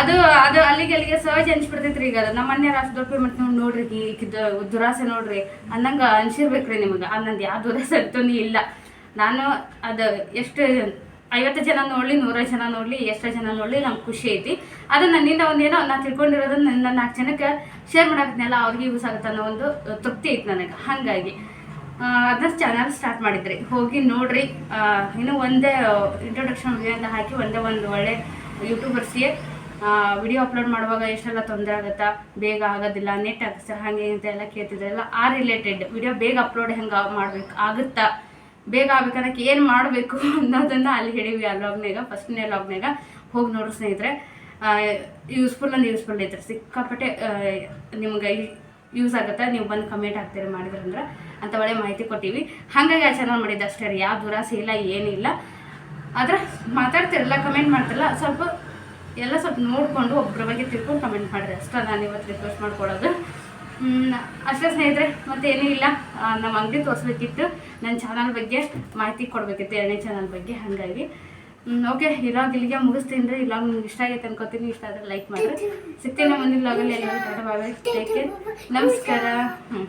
ಅದು ಅದು ಅಲ್ಲಿಗೆ ಅಲ್ಲಿಗೆ ಸಹಜ ಅನ್ಸ್ಬಿಡ್ತೈತ್ರಿ ಈಗ. ಅದು ನಮ್ಮ ಮನೆಯವ್ರು ಅಷ್ಟು ದೊಡ್ಡ ಪೇಮೆಂಟ್ ನೋಡ್ರಿ ಈಗ ದುರಾಸೆ ನೋಡ್ರಿ, ಅನ್ನಂಗೆ ಅನ್ಸಿರ್ಬೇಕ್ರಿ ನಿಮಗೆ. ನಂದು ಯಾವ ದುರಾಸೆ ಅಂತೂ ಇಲ್ಲ. ನಾನು ಅದು ಎಷ್ಟು ಐವತ್ತು ಜನ ನೋಡಲಿ ನೂರು ಜನ ನೋಡಲಿ, ಎಷ್ಟೋ ಜನ ನೋಡಲಿ, ನಮ್ಗೆ ಖುಷಿ ಐತಿ. ಅದು ನನ್ನಿಂದ ಒಂದೇನೋ ನಾನು ತಿಳ್ಕೊಂಡಿರೋದನ್ನ ನನ್ನ ನಾಲ್ಕು ಜನಕ್ಕೆ ಶೇರ್ ಮಾಡಾಕ್ತಿನಲ್ಲ ಅವ್ರಿಗೆ ಯೂಸ್ ಆಗುತ್ತೆ ಅನ್ನೋ ಒಂದು ತೃಪ್ತಿ ಐತಿ ನನಗೆ. ಹಾಗಾಗಿ ಅದನ್ನ ಚಾನಲ್ ಸ್ಟಾರ್ಟ್ ಮಾಡಿದ್ರಿ. ಹೋಗಿ ನೋಡ್ರಿ. ಇನ್ನು ಇನ್ನೂ ಒಂದೇ ಇಂಟ್ರೊಡಕ್ಷನ್ ವಿಡಿಯೋ ಅಂತ ಹಾಕಿ ಒಂದೇ ಒಂದು ಒಳ್ಳೆ ಯೂಟ್ಯೂಬರ್ಸ್ಗೆ ವಿಡಿಯೋ ಅಪ್ಲೋಡ್ ಮಾಡುವಾಗ ಎಷ್ಟೆಲ್ಲ ತೊಂದರೆ ಆಗುತ್ತಾ, ಬೇಗ ಆಗೋದಿಲ್ಲ ನೆಟ್ ಹಾಕಿಸ್ತಾರೆ, ಹಾಗೆ ಅಂತ ಎಲ್ಲ ಕೇಳ್ತಿದ್ರಲ್ಲ, ಆ ರಿಲೇಟೆಡ್ ವಿಡಿಯೋ ಬೇಗ ಅಪ್ಲೋಡ್ ಹೆಂಗೆ ಮಾಡ್ಬೇಕು ಆಗುತ್ತಾ? ಬೇಗ ಆಗ್ಬೇಕಾದಕ್ಕೆ ಏನು ಮಾಡಬೇಕು ಅನ್ನೋದನ್ನು ಅಲ್ಲಿ ಹೇಳಿವಿ ಆ ಲಾಗ್ನಾಗ ಫಸ್ಟ್ನೇ ಲಾಗ್ನಾಗ ಹೋಗಿ ನೋಡ್ರಿ ಸ್ನೇಹಿತರೆ. ಯೂಸ್ಫುಲ್ ಅಂದ್ರೆ ಯೂಸ್ಫುಲ್ ಐತ್ರಿ ಸಿಕ್ಕಾಪಟ್ಟೆ ನಿಮ್ಗೆ ಯೂಸ್ ಆಗುತ್ತೆ. ನೀವು ಬಂದು ಕಮೆಂಟ್ ಹಾಕ್ತೀರಿ ಮಾಡಿದ್ರಂದ್ರೆ ಅಂತ ಒಳ್ಳೆ ಮಾಹಿತಿ ಕೊಟ್ಟಿವಿ. ಹಾಗಾಗಿ ಆ ಚಾನಲ್ ಮಾಡಿದ್ದು ಅಷ್ಟೇ ರೀ. ಯಾವ ದುರಾಸೆ ಇಲ್ಲ, ಏನಿಲ್ಲ. ಆದ್ರೆ ಮಾತಾಡ್ತಿರಲ್ಲ ಕಮೆಂಟ್ ಮಾಡ್ತಿರಲ್ಲ, ಸ್ವಲ್ಪ, ಎಲ್ಲ ಸ್ವಲ್ಪ ನೋಡಿಕೊಂಡು ಒಬ್ಬರ ಬಗ್ಗೆ ತಿಳ್ಕೊಂಡು ಕಮೆಂಟ್ ಮಾಡಿರಿ. ಅಷ್ಟೇ ನಾನು ಇವತ್ತು ರಿಕ್ವೆಸ್ಟ್ ಮಾಡ್ಕೊಳ್ಳೋದು ಅಷ್ಟೇ ಸ್ನೇಹಿತರೆ, ಮತ್ತೆ ಏನೂ ಇಲ್ಲ. ನಮ್ಮ ಅಂಗಡಿ ತೋರಿಸ್ಬೇಕಿತ್ತು. ನನ್ನ ಚಾನಲ್ ಬಗ್ಗೆ ಮಾಹಿತಿ ಕೊಡಬೇಕಿತ್ತು ಎರಡನೇ ಚಾನಲ್ ಬಗ್ಗೆ, ಹಾಗಾಗಿ. ಓಕೆ ಇಲಾಗ್ ಇಲ್ಲಿಗೆ ಮುಗಿಸ್ತೀನಿ ರೀ. ಇಲಾಗ್ ನಿಮ್ಗೆ ಇಷ್ಟ ಆಗೈತೆ ಅನ್ಕೋತೀನಿ. ಇಷ್ಟ ಆದರೆ ಲೈಕ್ ಮಾಡಿರಿ. ಸಿಗ್ತೀನಿ ಮುಂದಿನ ಲಾಗಲ್ಲಿ ಎಲ್ಲರೂ ಟಾಟಾ ಬಾಯ್ ನಮಸ್ಕಾರ. ಹ್ಞೂ